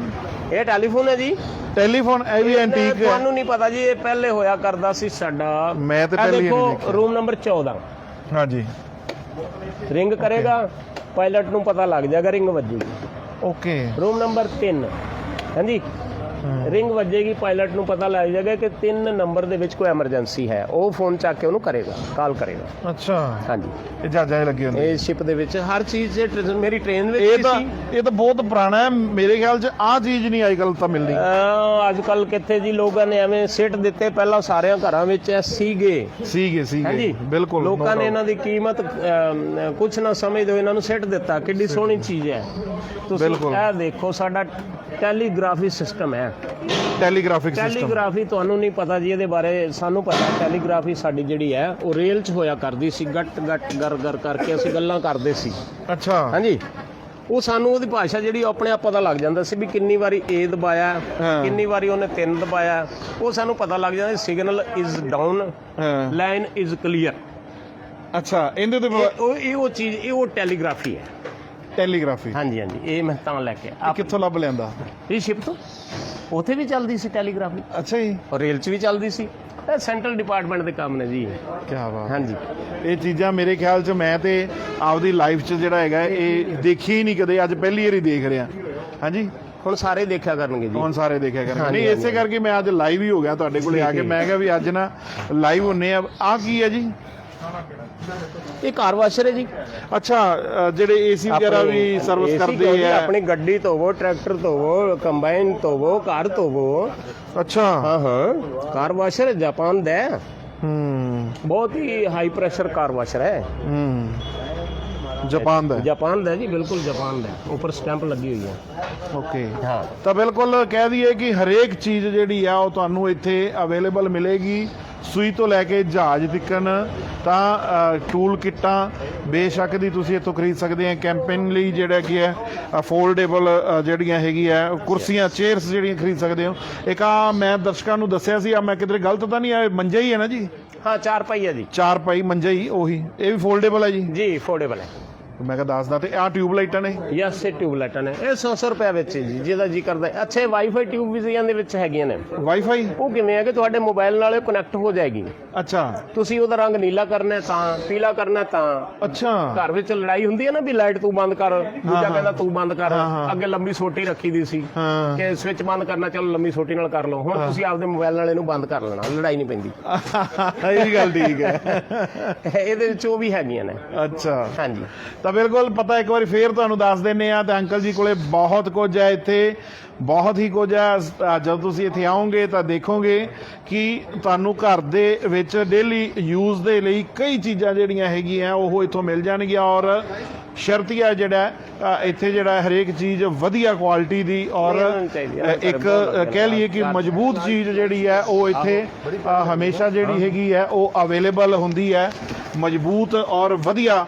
ਇਹ ਟੈਲੀਫੋਨ ਹੈ ਜੀ। ਟੈਲੀਫੋਨ ਇਹ ਵੀ ਐਂਟੀਕ ਹੈ। ਤੁਹਾਨੂੰ ਨਹੀਂ ਪਤਾ ਜੀ ਇਹ ਪਹਿਲੇ ਹੋਇਆ ਕਰਦਾ ਸੀ ਸਾਡਾ। ਮੈਂ ਤੇ ਪਹਿਲੀ ਦੇਖੋ ਰੂਮ ਨੰਬਰ 14 ਹਾਂਜੀ। ਰਿੰਗ ਕਰੇਗਾ ਪਾਇਲਟ ਨੂੰ ਪਤਾ ਲੱਗ ਜਾਏਗਾ ਰਿੰਗ ਵੱਜੇਗੀ। ਓਕੇ ਰੂਮ ਨੰਬਰ 3 ਹਾਂਜੀ? ਰਿੰਗ ਵੱਜੇਗੀ ਪਾਇਲਟ ਨੂੰ ਪਤਾ ਲੱਗ ਜਾਏਗਾ ਕਿ 3 ਨੰਬਰ ਦੇ ਵਿੱਚ ਕੋਈ ਐਮਰਜੈਂਸੀ ਹੈ। ਉਹ ਫੋਨ ਚੱਕ ਕੇ ਉਹਨੂੰ ਕਰੇਗਾ ਕਾਲ ਕਰੇਗਾ। ਅੱਛਾ। ਹਾਂਜੀ। ਇਹ ਜਹਾਜ਼ਾਂ 'ਚ ਲੱਗੇ ਹੁੰਦੇ ਇਹ ਸ਼ਿਪ ਦੇ ਵਿੱਚ ਹਰ ਚੀਜ਼ ਟ੍ਰੇਨ- ਮੇਰੀ ਟ੍ਰੇਨ ਵਿੱਚ ਇਹ ਤਾਂ ਇਹ ਤਾਂ ਬਹੁਤ ਪੁਰਾਣਾ ਹੈ। ਮੇਰੇ ਖਿਆਲ 'ਚ ਆਹ ਚੀਜ਼ ਨਹੀਂ ਅੱਜ ਕੱਲ ਤਾਂ ਮਿਲਦੀ ਅੱਜ ਕੱਲ ਕਿੱਥੇ ਜੀ ਲੋਕਾਂ ਨੇ ਐਵੇਂ ਸਿੱਟ ਦਿੱਤੇ ਪਹਿਲਾਂ ਸਾਰਿਆਂ ਘਰਾਂ ਵਿੱਚ ਸੀਗੇ। ਸੀਗੇ ਸੀਗੇ। ਹਾਂਜੀ। ਬਿਲਕੁਲ ਲੋਕਾਂ ਨੇ। ਇਹਨਾਂ ਦੀ ਕੀਮਤ ਕੁਛ ਨਾ ਸਮਝਦੇ ਹੋਏ ਇਹਨਾਂ ਨੂੰ ਸਿੱਟ ਦਿੱਤਾ। ਕਿੱਡੀ ਸੋਹਣੀ ਚੀਜ਼ ਹੈ। ਤੁਸੀਂ ਬਿਲਕੁਲ। ਇਹ ਦੇਖੋ ਸਾਡਾ ਟੈਲੀਗ੍ਰਾਫੀ ਸਿਸਟਮ ਹੈ। ਟੈਲੀਗ੍ਰਾਫਿਕ ਸਿਸਟਮ ਟੈਲੀਗ੍ਰਾਫੀ ਤੁਹਾਨੂੰ ਨਹੀਂ ਪਤਾ ਜੀ ਇਹਦੇ ਬਾਰੇ ਸਾਨੂੰ ਪਤਾ ਟੈਲੀਗ੍ਰਾਫੀ ਸਾਡੀ ਜਿਹੜੀ ਹੈ ਉਹ ਰੇਲ 'ਚ ਹੋਇਆ ਕਰਦੀ ਸੀ। ਗੱਟ ਗੱਟ ਗਰ ਗਰ ਕਰਕੇ ਅਸੀਂ ਗੱਲਾਂ ਕਰਦੇ ਸੀ। ਅੱਛਾ। ਹਾਂਜੀ। ਉਹ ਸਾਨੂੰ ਉਹਦੀ ਭਾਸ਼ਾ ਜਿਹੜੀ ਉਹ ਆਪਣੇ ਆਪ ਪਤਾ ਲੱਗ ਜਾਂਦਾ ਸੀ ਵੀ ਕਿੰਨੀ ਵਾਰੀ ਏ ਦਬਾਇਆ ਹਾਂ। ਕਿੰਨੀ ਵਾਰੀ ਉਹਨੇ ਤਿੰਨ ਦਬਾਇਆ। ਉਹ ਸਾਨੂੰ ਪਤਾ ਲੱਗ ਜਾਂਦਾ ਸਿਗਨਲ ਇਜ਼ ਡਾਊਨ ਹਾਂ। ਲਾਈਨ ਇਜ਼ ਕਲੀਅਰ ਅੱਛਾ ਇਹਦੇ ਤੇ ਉਹ ਇਹ ਉਹ ਚੀਜ਼ ਇਹ ਉਹ ਟੈਲੀਗ੍ਰਾਫੀ ਹੈ। ਟੈਲੀਗ੍ਰਾਫੀ ਹਾਂਜੀ ਹਾਂਜੀ। ਇਹ ਮੈਂ ਤਾਂ ਲੈ ਕੇ ਇਹ ਕਿੱਥੋਂ ਲੱਭ ਲਿਆਂਦਾ? ਇਹ ਸ਼ਿਪ ਤੋਂ। ਉਥੇ ਵੀ ਚੱਲਦੀ ਸੀ ਟੈਲੀਗ੍ਰਾਫੀ। ਅੱਛਾ ਜੀ। ਔਰ ਰੇਲ 'ਚ ਵੀ ਚੱਲਦੀ ਸੀ। ਇਹ ਸੈਂਟਰਲ ਡਿਪਾਰਟਮੈਂਟ ਦੇ ਕੰਮ ਨੇ ਜੀ। ਕੀ ਬਾਤ। ਹਾਂਜੀ। ਇਹ ਚੀਜ਼ਾਂ ਮੇਰੇ ਖਿਆਲ 'ਚ ਮੈਂ ਤੇ ਆਪਦੀ ਲਾਈਫ 'ਚ ਜਿਹੜਾ ਹੈਗਾ ਇਹ ਦੇਖੀ ਹੀ ਨਹੀਂ ਕਦੇ ਅੱਜ ਪਹਿਲੀ ਵਾਰੀ ਦੇਖ ਰਿਹਾ। ਹਾਂਜੀ? ਹੁਣ ਸਾਰੇ ਦੇਖਿਆ ਕਰਨਗੇ ਜੀ। ਹੁਣ ਸਾਰੇ ਦੇਖਿਆ ਹਾਂਜੀ, ਨਹੀਂ ਇਸੇ। ਕਰਕੇ ਮੈਂ ਅੱਜ ਲਾਈਵ ਹੀ ਹੋ ਗਿਆ ਤੁਹਾਡੇ ਕੋਲੇ ਆ ਕੇ। ਮੈਂ ਕਿਹਾ ਵੀ ਅੱਜ ਨਾ ਲਾਈਵ ਹੁੰਨੇ ਆ। ਆ ਕੀ ਹੈ ਜੀ? ਇਹ ਕਾਰ ਵਾਸ਼ਰ ਹੈ ਜੀ। ਅੱਛਾ ਅ, ਜਿਹੜੇ ਏਸੀ ਵਗੈਰਾ ਵੀ ਸਰਵਿਸ ਕਰਦੇ? ਆ? ਆਪਣੀ ਗੱਡੀ ਧੋਵੋ ਟਰੈਕਟਰ ਧੋਵੋ ਕੰਬਾਈਨ ਧੋਵੋ ਕਾਰ ਧੋਵੋ। ਅੱਛਾ। ਹਾਂ ਹਾਂ। ਕਾਰ ਵਾਸ਼ਰ ਜਾਪਾਨ ਦਾ। ਹੈ। ਹੂੰ ਬਹੁਤ ਹੀ ਹਾਈ ਪ੍ਰੈਸ਼ਰ ਕਾਰ ਵਾਸ਼ਰ ਹੈ। ਹੂੰ। ਜਾਪਾਨ ਦਾ। ਜਾਪਾਨ ਦਾ ਹੈ ਜੀ ਬਿਲਕੁਲ ਜਾਪਾਨ ਦਾ। ਹੈ। ਉੱਪਰ ਸਟੈਂਪ ਲੱਗੀ ਹੋਈ ਹੈ ਓਕੇ। ਹਾਂ। ਤਾਂ ਬਿਲਕੁਲ ਕਹਿ ਦਈਏ ਕਿ ਹਰੇਕ ਚੀਜ਼ ਜਿਹੜੀ ਆ ਉਹ ਤੁਹਾਨੂੰ ਇੱਥੇ ਅਵੇਲੇਬਲ ਮਿਲੇਗੀ। ਸੂਈ ਤੋਂ ਲੈ ਕੇ ਜਹਾਜ਼ ਤਿੱਕਣ ਤਾਂ ਟੂਲ ਕਿੱਟਾਂ ਬੇਸ਼ੱਕ ਦੀ ਤੁਸੀਂ ਇੱਥੋਂ ਖਰੀਦ ਸਕਦੇ ਆ। ਕੈਂਪੇਨ ਲਈ ਜਿਹੜਾ ਕੀ ਹੈ ਅਫੋਰਡੇਬਲ ਜਿਹੜੀਆਂ ਹੈਗੀ ਆ ਕੁਰਸੀਆਂ ਚੇਅਰਸ ਜਿਹੜੀਆਂ ਖਰੀਦ ਸਕਦੇ ਹੋ। ਇੱਕ ਆ ਮੈਂ ਦਰਸ਼ਕਾਂ ਨੂੰ ਦੱਸਿਆ ਸੀ ਆ ਮੈਂ ਕਿਧਰੇ ਗਲਤ ਤਾਂ ਨਹੀਂ ਆ ਮੰਜਾ ਹੀ ਹੈ ਨਾ ਜੀ? ਹਾਂ ਚਾਰ ਪਈ ਹੈ ਜੀ ਚਾਰ ਪਾਈ ਮੰਜਾ ਹੀ ਉਹੀ। ਇਹ ਵੀ ਫੋਲਡੇਬਲ ਹੈ ਜੀ? ਜੀ ਅਫੋਰਡੇਬਲ ਹੈ। ਮੈਂ ਕਿਹਾ ਦੱਸਦਾ ਤੇ ਆ ਟਿਊਬ ਲਾਈਟਾਂ ਨੇ। ਯਸ ਇਹ ਟਿਊਬਲਾਈਟਾਂ ਨੇ। ਇਹ 100 ਰੁਪਏ ਵਿੱਚ ਹੈ ਜੀ ਜਿਹਦਾ ਜੀ ਕਰਦਾ। ਅੱਛੇ ਵਾਈਫਾਈ ਟਿਊਬ ਵੀ ਇਹਨਾਂ ਦੇ ਵਿੱਚ ਹੈਗੀਆਂ ਨੇ। ਵਾਈਫਾਈ ਉਹ ਕਿਵੇਂ ਹੈ ਕਿ ਤੁਹਾਡੇ ਮੋਬਾਈਲ ਨਾਲ ਕਨੈਕਟ ਹੋ ਜਾਏਗੀ? ਅੱਛਾ। ਤੁਸੀਂ ਉਹਦਾ ਰੰਗ ਨੀਲਾ ਕਰਨਾ ਤਾਂ ਪੀਲਾ ਕਰਨਾ ਤਾਂ। ਅੱਛਾ। ਘਰ ਵਿੱਚ ਲੜਾਈ ਹੁੰਦੀ ਹੈ ਨਾ ਵੀ ਲਾਈਟ ਤੂੰ ਬੰਦ ਕਰ ਦੂਜਾ ਕਹਿੰਦਾ ਤੂੰ ਬੰਦ ਕਰ। ਅੱਗੇ ਲੰਬੀ ਸੋਟੀ ਰੱਖੀ ਦੀ ਸੀ ਕਿ ਸਵਿਚ ਬੰਦ ਕਰਨਾ ਚਲੋ ਲੰਬੀ ਸੋਟੀ ਨਾਲ ਕਰ ਲਓ। ਹੁਣ ਤੁਸੀਂ ਆਪਦੇ ਮੋਬਾਈਲ ਨਾਲ ਇਹਨੂੰ ਬੰਦ ਕਰ ਲੈਣਾ ਲੜਾਈ ਨਹੀਂ ਪੈਂਦੀ। ਇਹ ਵੀ ਗੱਲ ਠੀਕ ਹੈ। ਇਹਦੇ ਵਿੱਚ ਉਹ ਵੀ ਹੈਗੀਆਂ ਨੇ। ਅੱਛਾ। ਹਾਂਜੀ। ਤਾਂ ਬਿਲਕੁਲ ਪਤਾ ਇੱਕ ਵਾਰੀ ਫੇਰ ਤੁਹਾਨੂੰ ਦੱਸ ਦਿੰਨੇ ਆ ਤੇ ਅੰਕਲ ਜੀ ਕੋਲੇ ਬਹੁਤ ਕੁਝ ਹੈ ਇੱਥੇ ਬਹੁਤ ਹੀ ਕੁਝ ਹੈ। ਜਦੋਂ ਤੁਸੀਂ ਇੱਥੇ ਆਓਗੇ ਤਾਂ ਦੇਖੋਗੇ ਕਿ ਤੁਹਾਨੂੰ ਘਰ ਦੇ ਵਿੱਚ ਡੇਲੀ ਯੂਜ਼ ਦੇ ਲਈ ਕਈ ਚੀਜ਼ਾਂ ਜਿਹੜੀਆਂ ਹੈਗੀਆਂ ਉਹ ਇੱਥੋਂ ਮਿਲ ਜਾਣਗੀਆਂ ਔਰ ਸ਼ਰਤੀਆ ਜਿਹੜਾ ਇੱਥੇ ਜਿਹੜਾ ਹਰੇਕ ਚੀਜ਼ ਵਧੀਆ ਕੁਆਲਿਟੀ ਦੀ ਔਰ ਇੱਕ ਕਹਿ ਲਈਏ ਕਿ ਮਜ਼ਬੂਤ ਚੀਜ਼ ਜਿਹੜੀ ਹੈ ਉਹ ਇੱਥੇ ਹਮੇਸ਼ਾ ਜਿਹੜੀ ਹੈਗੀ ਹੈ ਉਹ ਅਵੇਲੇਬਲ ਹੁੰਦੀ ਹੈ ਮਜ਼ਬੂਤ ਔਰ ਵਧੀਆ।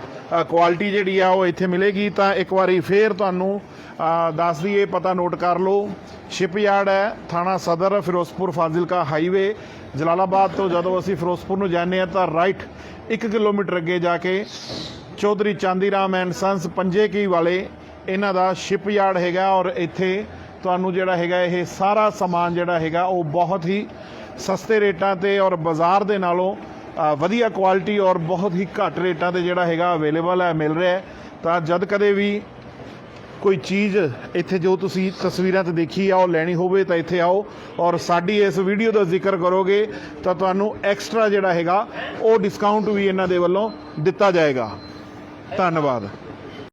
ਕੁਆਲਿਟੀ ਜਿਹੜੀ ਆ ਉਹ ਇੱਥੇ ਮਿਲੇਗੀ। ਤਾਂ ਇੱਕ ਵਾਰੀ ਫੇਰ ਤੁਹਾਨੂੰ ਅਹ ਦੱਸ ਦਈਏ, ਪਤਾ ਨੋਟ ਕਰ ਲਓ। ਸ਼ਿਪਯਾਰਡ ਹੈ, ਥਾਣਾ ਸਦਰ, ਫਿਰੋਜ਼ਪੁਰ ਫਾਜ਼ਿਲਕਾ ਹਾਈਵੇ ਜਲਾਲਾਬਾਦ ਤੋਂ ਜਦੋਂ ਅਸੀਂ ਫਿਰੋਜ਼ਪੁਰ ਨੂੰ ਜਾਂਦੇ ਆ ਤਾਂ ਰਾਈਟ 1 ਕਿਲੋਮੀਟਰ ਅੱਗੇ ਜਾ ਕੇ ਚੌਧਰੀ ਚਾਂਦੀਰਾਮ ਐਂਡ ਸੰਸ ਪੰਜੇ ਕੀ ਵਾਲੇ, ਇਹਨਾਂ ਦਾ ਸ਼ਿਪਯਾਰਡ ਹੈਗਾ ਔਰ ਇੱਥੇ ਤੁਹਾਨੂੰ ਜਿਹੜਾ ਹੈਗਾ ਇਹ ਸਾਰਾ ਸਮਾਨ ਜਿਹੜਾ ਹੈਗਾ, ਉਹ ਬਹੁਤ ਹੀ ਸਸਤੇ ਰੇਟਾਂ ਤੇ ਔਰ ਬਾਜ਼ਾਰ ਦੇ ਨਾਲੋਂ ਵਧੀਆ ਕੁਆਲਿਟੀ ਔਰ ਬਹੁਤ ਹੀ ਘੱਟ ਰੇਟਾਂ ਤੇ ਜਿਹੜਾ ਹੈਗਾ ਅਵੇਲੇਬਲ ਹੈ, ਮਿਲ ਰਿਹਾ ਤਾਂ ਜਦ ਕਦੇ ਵੀ ਕੋਈ ਚੀਜ਼ ਇੱਥੇ ਜੋ ਤੁਸੀਂ ਤਸਵੀਰਾਂ ਤੇ ਦੇਖੀ ਆ, ਉਹ ਲੈਣੀ ਹੋਵੇ ਤਾਂ ਇੱਥੇ ਆਓ ਔਰ ਸਾਡੀ ਇਸ ਵੀਡੀਓ ਦਾ ਜ਼ਿਕਰ ਕਰੋਗੇ ਤਾਂ ਤੁਹਾਨੂੰ ਐਕਸਟਰਾ ਜਿਹੜਾ ਹੈਗਾ, ਉਹ ਡਿਸਕਾਊਂਟ ਵੀ ਇਹਨਾਂ ਦੇ ਵੱਲੋਂ ਦਿੱਤਾ ਜਾਏਗਾ। ਧੰਨਵਾਦ।